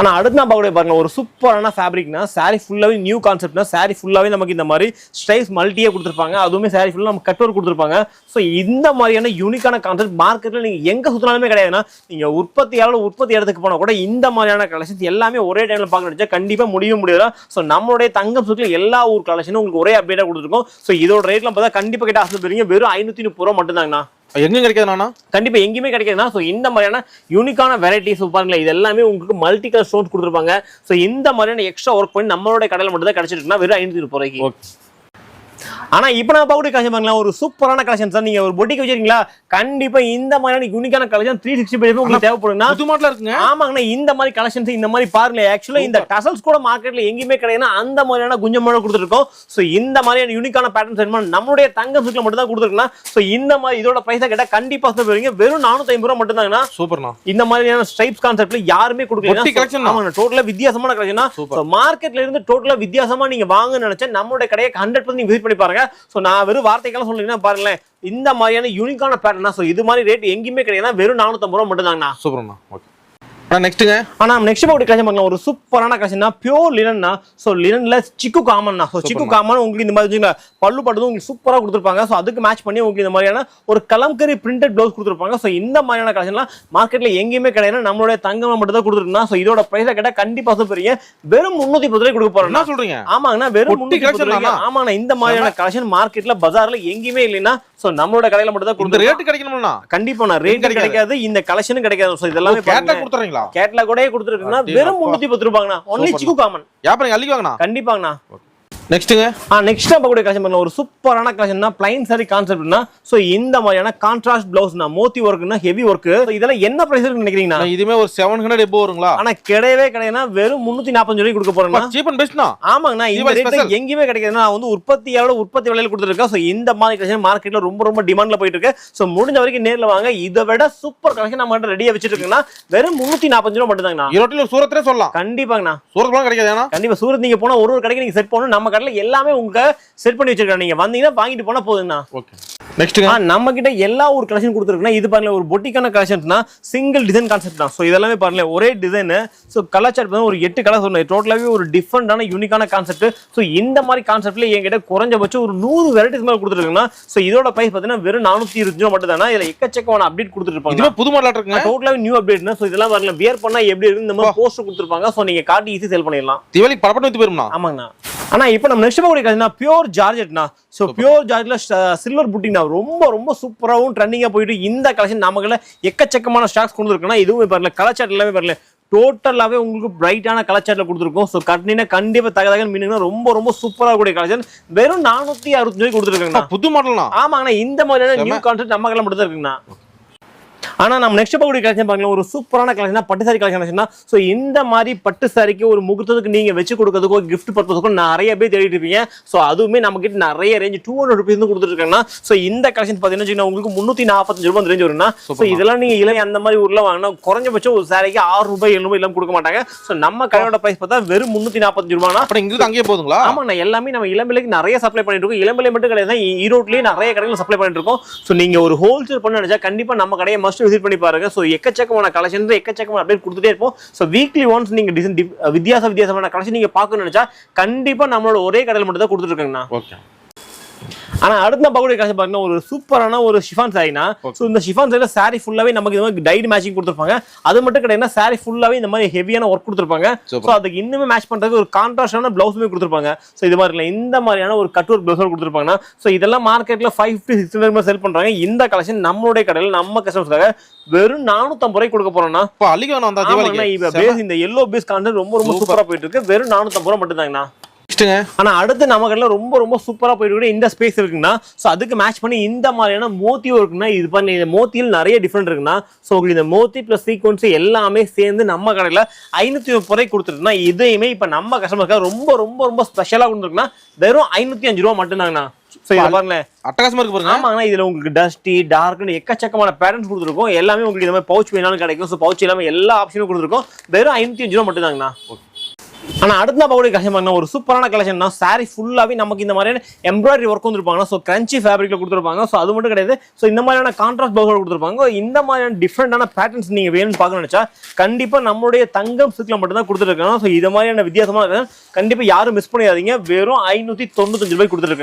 S2: ஆனா அடுத்து நான் பார்க்கக்கூடிய பாருங்க ஒரு சூப்பரான ஃபேப்ரிக்னா சாரி ஃபுல்லாவே நியூ கான்செப்ட்னா சாரி ஃபுல்லாவே நமக்கு இந்த மாதிரி ஸ்டைஸ் மல்டியே கொடுத்துருப்பாங்க. அதுவுமே சாரி ஃபுல்லாக நம்ம கட் ஒர்க் கொடுத்துருப்பாங்க. ஸோ இந்த மாதிரியான யூனிக்கான கான்செப்ட் மார்க்கெட்ல நீங்க எங்க சுத்தினாலுமே கிடையாதுன்னா நீங்க உற்பத்தியாளர் உற்பத்தி இடத்துக்கு போனா கூட இந்த மாதிரியான கலெக்ஷன்ஸ் எல்லாமே ஒரே டைம்ல பார்க்க நினைச்சா கண்டிப்பா முடிய முடியாது ஸோ நம்மளுடைய தங்கம் சுற்றில எல்லா ஊர் கலெக்ஷனும் உங்களுக்கு ஒரே அப்டேட்டா கொடுத்துருக்கோம். ஸோ இதோட ரேட்லாம் பார்த்தா கண்டிப்பா கிட்ட ஆசைப்படுறீங்க. வெறும் ஐநூத்தி முப்பது ரூபா மட்டும்தாங்கண்ணா.
S1: எங்க கிடைக்காதுண்ணா
S2: கண்டிப்பா எங்கேயுமே கிடைக்காதுன்னா ஸோ இந்த மாதிரியான யூனிக்கான வெரைட்டிஸ் பாருங்களேன் இது எல்லாமே உங்களுக்கு மல்டி கலர் ஸ்டோன்ஸ் கொடுத்துருப்பாங்க. ஸோ இந்த மாதிரியான எக்ஸ்ட்ரா ஒர்க் பண்ணி நம்மளோட கடையில் மட்டும் தான் கிடைச்சிருக்குன்னா வெறும் ஐநூத்தி ரூபாய்க்கு.
S1: ஓகே
S2: ஆனா இப்போ நான் பார்க்கக்கூடிய கலெக்ஷன் பாருங்களேன் ஒரு சூப்பரான கலெக்ஷன் சார் நீங்க ஒரு பொட்டிக்கு வச்சிருக்கீங்களா? கண்டிப்பா இந்த மாதிரியான யூனிக்கான கலெக்ஷன் த்ரீ சிக்ஸ்டி ஃபைவ் உங்களுக்கு தேவைப்படும்னா
S1: புது மாடலா இருக்குங்க.
S2: ஆமாங்கண்ணா இந்த மாதிரி கலெக்ஷன்ஸ் இந்த மாதிரி பாருங்க ஆக்சுவலா இந்த டசல்ஸ் கூட மார்க்கெட்ல எங்கேயுமே கிடையாதுன்னா அந்த மாதிரியான குஞ்சமோட கொடுத்துருக்கோம். ஸோ இந்த மாதிரியான யூனிக்கான பேட்டர்ன் செட் நம்மளுடைய தங்கம் சுக்கில் மட்டும் தான் கொடுத்துருக்குன்னா ஸோ இந்த மாதிரி இதோட பிரைஸா கேட்டா கண்டிப்பா சொல்ல போறீங்க வெறும் நானூத்தி ஐம்பது ரூபா மட்டும் தாங்கண்ணா
S1: சூப்பர்ண்ணா.
S2: இந்த மாதிரியான ஸ்ட்ரைப்ஸ் கான்செப்ட்ல யாருமே கொடுக்கல
S1: தான்.
S2: ஆமாங்க டோட்டலா வித்தியாசமான கலெக்ஷன் மார்க்கெட்ல இருந்து டோட்டலா வித்தியாசமா நீங்க வாங்கன்னு நினைச்சா நம்மளோட கடையை ஹண்ட்ரட் பர்சன்ட் விசிட் பண்ணி பாருங்க. ஸோ நான் வெறும் வார்த்தைக்கெல்லாம் சொல்றீங்கன்னா பாருங்களேன். இந்த மாதிரியான யூனிக்கான பேட்டர்னா ஸோ இது மாதிரி ரேட் எங்கேயுமே கிடையாது வெறும் நானூற்றம்பது ரூபா மட்டும் தாங்கண்ணா
S1: சூப்பர்ண்ணா. ஓகே அண்ணா நெக்ஸ்ட்டுங்க
S2: ஆனா நெக்ஸ்ட் பார்க்க கலெக்ஷன் பார்க்கலாம் ஒரு சூப்பரான கலெக்ஷன்னா பியூர் லினன்னா ஸோ லினன்ல சிக்கு காமன்னா ஸோ சிக்கு காமன் உங்களுக்கு இந்த மாதிரி பல்லு பட்டதும் உங்களுக்கு சூப்பரா கொடுத்துருப்பாங்க. ஸோ அதுக்கு மேட்ச் பண்ணி உங்களுக்கு இந்த மாதிரியான ஒரு கலம்கரி பிரிண்டட் ப்ளவுஸ் கொடுத்துருப்பாங்க. ஸோ இந்த மாதிரியான கலெக்ஷன்லாம் மார்க்கெட்ல எங்கேயுமே கிடையாது. நம்மளுடைய தங்கம் மட்டும் தான் கொடுத்துருக்கோம். ஸோ இதோட பிரைஸை கேட்டால் கண்டிப்பா சொல்றீங்க வெறும் முந்நூத்தி பத்து ரூபாய் கொடுக்க போறோம்
S1: என்ன சொல்றீங்க?
S2: ஆமாங்கண்ணா வெறும்
S1: பொட்டி தானா?
S2: ஆமாண்ணா இந்த மாதிரியான கலெக்ஷன் மார்க்கெட்ல பஜார்ல எங்கேயுமே இல்லைன்னா ஸோ நம்மளோட கடையில மட்டும் தான் கொடுத்துருக்கோம்.
S1: ரேட்டு கிடைக்கணும்னா
S2: கண்டிப்பா நான் ரேட்
S1: கிடைக்காது.
S2: இந்த கலெக்ஷனும் கிடைக்காது. ஸோ இதெல்லாமே.
S1: கொடுத்துறீங்களா?
S2: கேட்லாக் கூட கொடுத்துருக்குன்னா. வெறும் முன்னூத்தி பத்து ரூபாங்கண்ணா. ஒன்லி. சிக்கு காமன்
S1: வியாபாரம் அள்ளி வாங்கண்ணா
S2: கண்டிப்பாங்கண்ணா
S1: நெக்ஸ்ட்டுங்க.
S2: ஆ நெக்ஸ்ட் பார்க்கக்கூடிய கலெக்ஷன் பண்ணலாம். ஒரு சூப்பரான கலெக்ஷன்னா பிளைன் சாரி கான்செப்ட்னா ஸோ இந்த மாதிரியான கான்ட்ராஸ்ட் பிளவுஸ்னா மோத்தி ஒர்க்னா ஹெவி ஒர்க் இதெல்லாம் என்ன பிரைஸ் நினைக்கிறீங்கன்னா?
S1: இதுமே ஒரு செவன் ஹண்ட்ரட் எப்போ வருங்களா?
S2: ஆனா கிடையவே கிடையாதுன்னா வெறும் முன்னூத்தி நாற்பஞ்சு ரூபாய் கொடுக்க போறேன்னா.
S1: சீப் அண்ட் பெஸ்ட்ண்ணா
S2: ஆமாங்கண்ணா இந்த ரேட்ல
S1: special.
S2: எங்கேயுமே கிடைக்காதுன்னா நான் வந்து உற்பத்தியாளோட உற்பத்தி விலையில கொடுத்துருக்கேன். ஸோ இந்த மாதிரி கலெக்ஷன் மார்க்கெட்ல ரொம்ப ரொம்ப டிமாண்ட்ல போயிட்டு இருக்கு ஸோ முடிஞ்ச வரைக்கும் நேர்ல வாங்க. இதை விட சூப்பர் கலெக்ஷன் நம்ம ரெடியா வச்சிட்டு இருக்கோம்னா வெறும் முன்னூத்தி நாற்பஞ்சு ரூபா மட்டும்தாங்கண்ணா.
S1: ஈரோட்டில் ஒரு சூரத்திலே சொல்லலாம்.
S2: கண்டிப்பாங்கண்ணா.
S1: சூரத் கிடைக்காது ஏன்னா?
S2: கண்டிப்பா சூரத் நீங்க போனா ஒரு ஒரு கடைக்கு நீங்க செட் பண்ணணும். நம்ம கடையில எல்லாமே உங்களுக்கு செட் பண்ணி வச்சிருக்காங்க நீங்க. வந்தீங்கன்னா வாங்கிட்டு போனா போதுங்கண்ணா.
S1: ஓகே நெக்ஸ்ட்டுங்க
S2: ஆ நம்ம கிட்ட எல்லா ஒரு கலெக்ஷன் கொடுத்துருக்குன்னா இது பாருங்க ஒரு பொட்டிக்கான கலெக்ஷன்ஸ்னா சிங்கிள் டிசைன் கான்செப்ட் தான். ஸோ இதெல்லாமே பாருங்க ஒரே டிசைன் ஸோ கலர் சார்ட் ஒரு எட்டு கலர் சொன்னேன் டோட்டலாகவே ஒரு டிஃப்ரெண்டான யூனிக்கான கான்செப்ட் ஸோ இந்த மாதிரி கான்செப்ட்ல என்கிட்ட குறைஞ்சபட்சம் ஒரு நூறு வெரைட்டிஸ் மேலே கொடுத்துருக்குன்னா ஸோ இதோட பிரைஸ் பார்த்தீங்கன்னா வெறும் நானூற்றி இருபது ரூபா மட்டும் தானே இதில் எக்கச்சக்கமான அப்டேட் கொடுத்துருப்பாங்க
S1: புது மாடலா இருக்குங்க
S2: டோட்டலாகவே நியூ அப்டேட்னா ஸோ இதெல்லாம் வரல வியர் பண்ணா எப்படி இருக்கு இந்த மாதிரி போஸ்டர் கொடுத்துருப்பாங்க. ஸோ நீங்க காட்டி ஈஸி செல் பண்ணிடலாம்.
S1: தீபாவளிக்கு படப்பட்டு போயிரும்ண்ணா?
S2: ஆமாங்கண்ணா. ஆனா இப்போ நம்ம நெக்ஸ்ட் பார்க்கக்கூடிய கலெக்ஷன் பியூர் ஜார்ஜெட்னா ஸோ பியூர் ஜார்ஜெட்ல சில்வர் புட்டினா ரொம்ப ரொம்ப சூப்பராகவும் ட்ரெண்டிங்காக போயிட்டு இந்த கலெக்ஷன் நமக்குள்ள எக்கச்சக்கமான ஸ்டாக்ஸ் கொண்டு இருக்குன்னா இதுவும் பாருங்க கலச்சாட் எல்லாமே பாருங்க டோட்டலாவே உங்களுக்கு பிரைட்டான கலச்சாட்டில் கொடுத்துருக்கோம். ஸோ கட்டினா கண்டிப்பா தகதகன்னு மீனுங்கன்னா ரொம்ப ரொம்ப சூப்பராக கூடிய கலெக்ஷன் வெறும் நானூத்தி அறுபத்தஞ்சு ரூபாய் கொடுத்துருக்காங்கண்ணா.
S1: புது மாடல்ண்ணா
S2: ஆமாங்கண்ணா இந்த மாதிரியான. நியூ கான்செப்ட் நம்ம மட்டும் தான் இருக்குங்கண்ணா. ஆனா நம்ம நெக்ஸ்ட் பார்க்கக்கூடிய கலெக்ஷன் பாருங்களேன் ஒரு சூப்பரான கலெக்ஷன் பட்டு சாரி கலெக்ஷன் ஸோ இந்த மாதிரி பட்டு சாரிக்கு ஒரு முகூர்த்தத்துக்கு நீங்க வச்சு கொடுக்கறதுக்கோ கிஃப்ட் பர்பஸுக்கும் நிறைய பேர் தேடிட்டு இருப்பீங்க. ஸோ அதுவுமே நம்ம கிட்ட நிறைய ரேஞ்ச் டூ ஹண்ட்ரட் ருபீஸ் கொடுத்துருக்காங்கன்னா ஸோ இந்த கலெக்ஷன் பார்த்தீங்கன்னா உங்களுக்கு முந்நூற்றி நாற்பத்தஞ்சு ரூபாய் ரேஞ்ச் வரும்னா ஸோ. இதெல்லாம் நீங்க இளம் அந்த மாதிரி ஊர்ல வாங்கினா குறைஞ்சபட்சம் ஒரு சாரிக்கு ஆறு ரூபாய் ஏழு ரூபாய் எல்லாம் கொடுக்க மாட்டாங்க. ஸோ நம்ம கடையோட பிரைஸ் பார்த்தா வெறும் முந்நூற்றி நாற்பத்தஞ்சு ரூபானா
S1: அப்புறம் இங்கிருந்து அங்கேயே போதுங்களா?
S2: ஆமாண்ணா எல்லாமே நம்ம இளம்பிலைக்கு நிறைய சப்ளை பண்ணிட்டு இருக்கோம். இளம்பிலை மட்டும் கிடையாது ஈரோட்லயே நிறைய கடைகள் சப்ளை பண்ணிட்டு இருக்கோம். ஸோ நீங்க ஒரு ஹோல்சேல் பண்ண நினைச்சா கண்டிப்பா நம்ம கடையை மஸ்ட் விசிட் பண்ணி பாருங்க. ஸோ எக்கச்சக்கமான கலெக்ஷன் எக்கச்சக்கமான அப்டேட் கொடுத்துட்டே இருப்போம். ஸோ வீக்லி ஒன்ஸ் நீங்க டிசைன் வித்தியாச வித்தியாசமான கலெக்ஷன் நீங்க பார்க்கணும்னு நினைச்சா கண்டிப்பா நம்மளோட ஒரே கடையில் மட்டும் தான் கொடுத்துருக்காங்கண்ணா
S1: ஓகே
S2: ஆனா அடுத்த பகுதி காசு பாத்தீங்கன்னா ஒரு சூப்பரான ஒரு ஷிஃபான் சாரினா ஸோ இந்த ஷிஃபான் சாரில சாரி ஃபுல்லாவே நமக்கு இந்த மாதிரி டைட் மேட்சிங் கொடுத்துருப்பாங்க. அது மட்டும் கிடையாது சாரி ஃபுல்லாவே இந்த மாதிரி ஹெவியான ஒர்க் கொடுத்துருப்பாங்க. ஸோ அதுக்கு இன்னுமே மேட்ச் பண்றதுக்கு ஒரு கான்ட்ராஸ்டான பிளவுஸுமே கொடுத்துருப்பாங்க. ஸோ இது மாதிரி இல்லை இந்த மாதிரியான ஒரு கட் ஒர்க் பிளவுஸ் கொடுத்துருப்பாங்க ஸோ இதெல்லாம் மார்க்கெட்ல five fifty six hundred sell பண்றாங்க. இந்த கலெக்ஷன் நம்மளுடைய கடையில் நம்ம கஸ்டமர்ஸ்க்காக வெறும் நானூத்தம்பது ரூபாய்க்கு கொடுக்க போறோம்னா
S1: அள்ளிக்க வேணாம்
S2: இந்த எல்லோ பேஸ் கான்டென்ட் ரொம்ப ரொம்ப. சூப்பரா போயிட்டு இருக்கு. வெறும் நானூத்தம்பது ரூபா மட்டும் தாங்கண்ணா
S1: நெக்ஸ்ட்டுங்க
S2: ஆனா அடுத்து நம்ம கடையில ரொம்ப ரொம்ப சூப்பரா போயிட்டு இருக்கு இந்த ஸ்பேஸ் இருக்குன்னா சோ அதுக்கு மேட்ச் பண்ணி இந்த மாதிரியான மோத்தியும் இருக்குன்னா இது பண்ணி இந்த மோத்தியில் நிறைய டிஃப்ரெண்ட் இருக்குன்னா சோ உங்களுக்கு இந்த மோத்தி பிளஸ் சீக்வன்ஸ் எல்லாமே சேர்ந்து நம்ம கடையில ஐநூத்தி முப்பது ரூபாய்க்கு கொடுத்துருக்குன்னா இதையுமே இப்ப நம்ம கஸ்டமருக்காக ரொம்ப ரொம்ப ரொம்ப ஸ்பெஷலா கொடுத்துருக்குன்னா வெறும் ஐநூத்தி அஞ்சு ரூபா மட்டும்தாங்கண்ணா. சோ இதை பாருங்களேன்.
S1: அட்டகாசமா இருக்கு பாருங்க.
S2: ஆமாங்கண்ணா இதுல உங்களுக்கு டஸ்டி டார்க்னு எக்கச்சக்கமான பேட்டர்ன்ஸ் கொடுத்துருக்கோம். எல்லாமே உங்களுக்கு இந்த மாதிரி பவுச் வேணாலும் கிடைக்கும். ஸோ பவுச் எல்லாமே எல்லா ஆப்ஷனும் கொடுத்துருக்கோம். வெறும் ஐநூத்தி அஞ்சு ரூபா மட்டும்தாங்கண்ணா. ஆனால் அடுத்த பகுதி கூட கலெக்ஷன் பாருங்க ஒரு சூப்பரான கலெக்ஷன் தான். சாரி ஃபுல்லாகவே நமக்கு இந்த மாதிரியான எம்ப்ராய்டரி ஒர்க் வந்துருப்பாங்க ஸோ கிரன்ச்சி ஃபேப்ரிக்ல கொடுத்துருப்பாங்க. ஸோ அது மட்டும் கிடையாது. ஸோ இந்த மாதிரியான கான்ட்ராஸ்ட் பிளவுஸ் கொடுத்துருப்பாங்க. இந்த மாதிரியான டிஃப்ரெண்டான பேட்டர்ன்ஸ் நீங்கள் வேணும்னு பார்க்க நினச்சா கண்டிப்பாக நம்மளுடைய தங்கம் சிக்கில் மட்டும் தான் கொடுத்துருக்காங்க. ஸோ இது மாதிரியான வித்தியாசமான கண்டிப்பாக யாரும் மிஸ் பண்ணிடாதீங்க. வெறும் ஐநூற்றி தொண்ணூத்தஞ்சு ரூபாய் கொடுத்துருக்காங்க.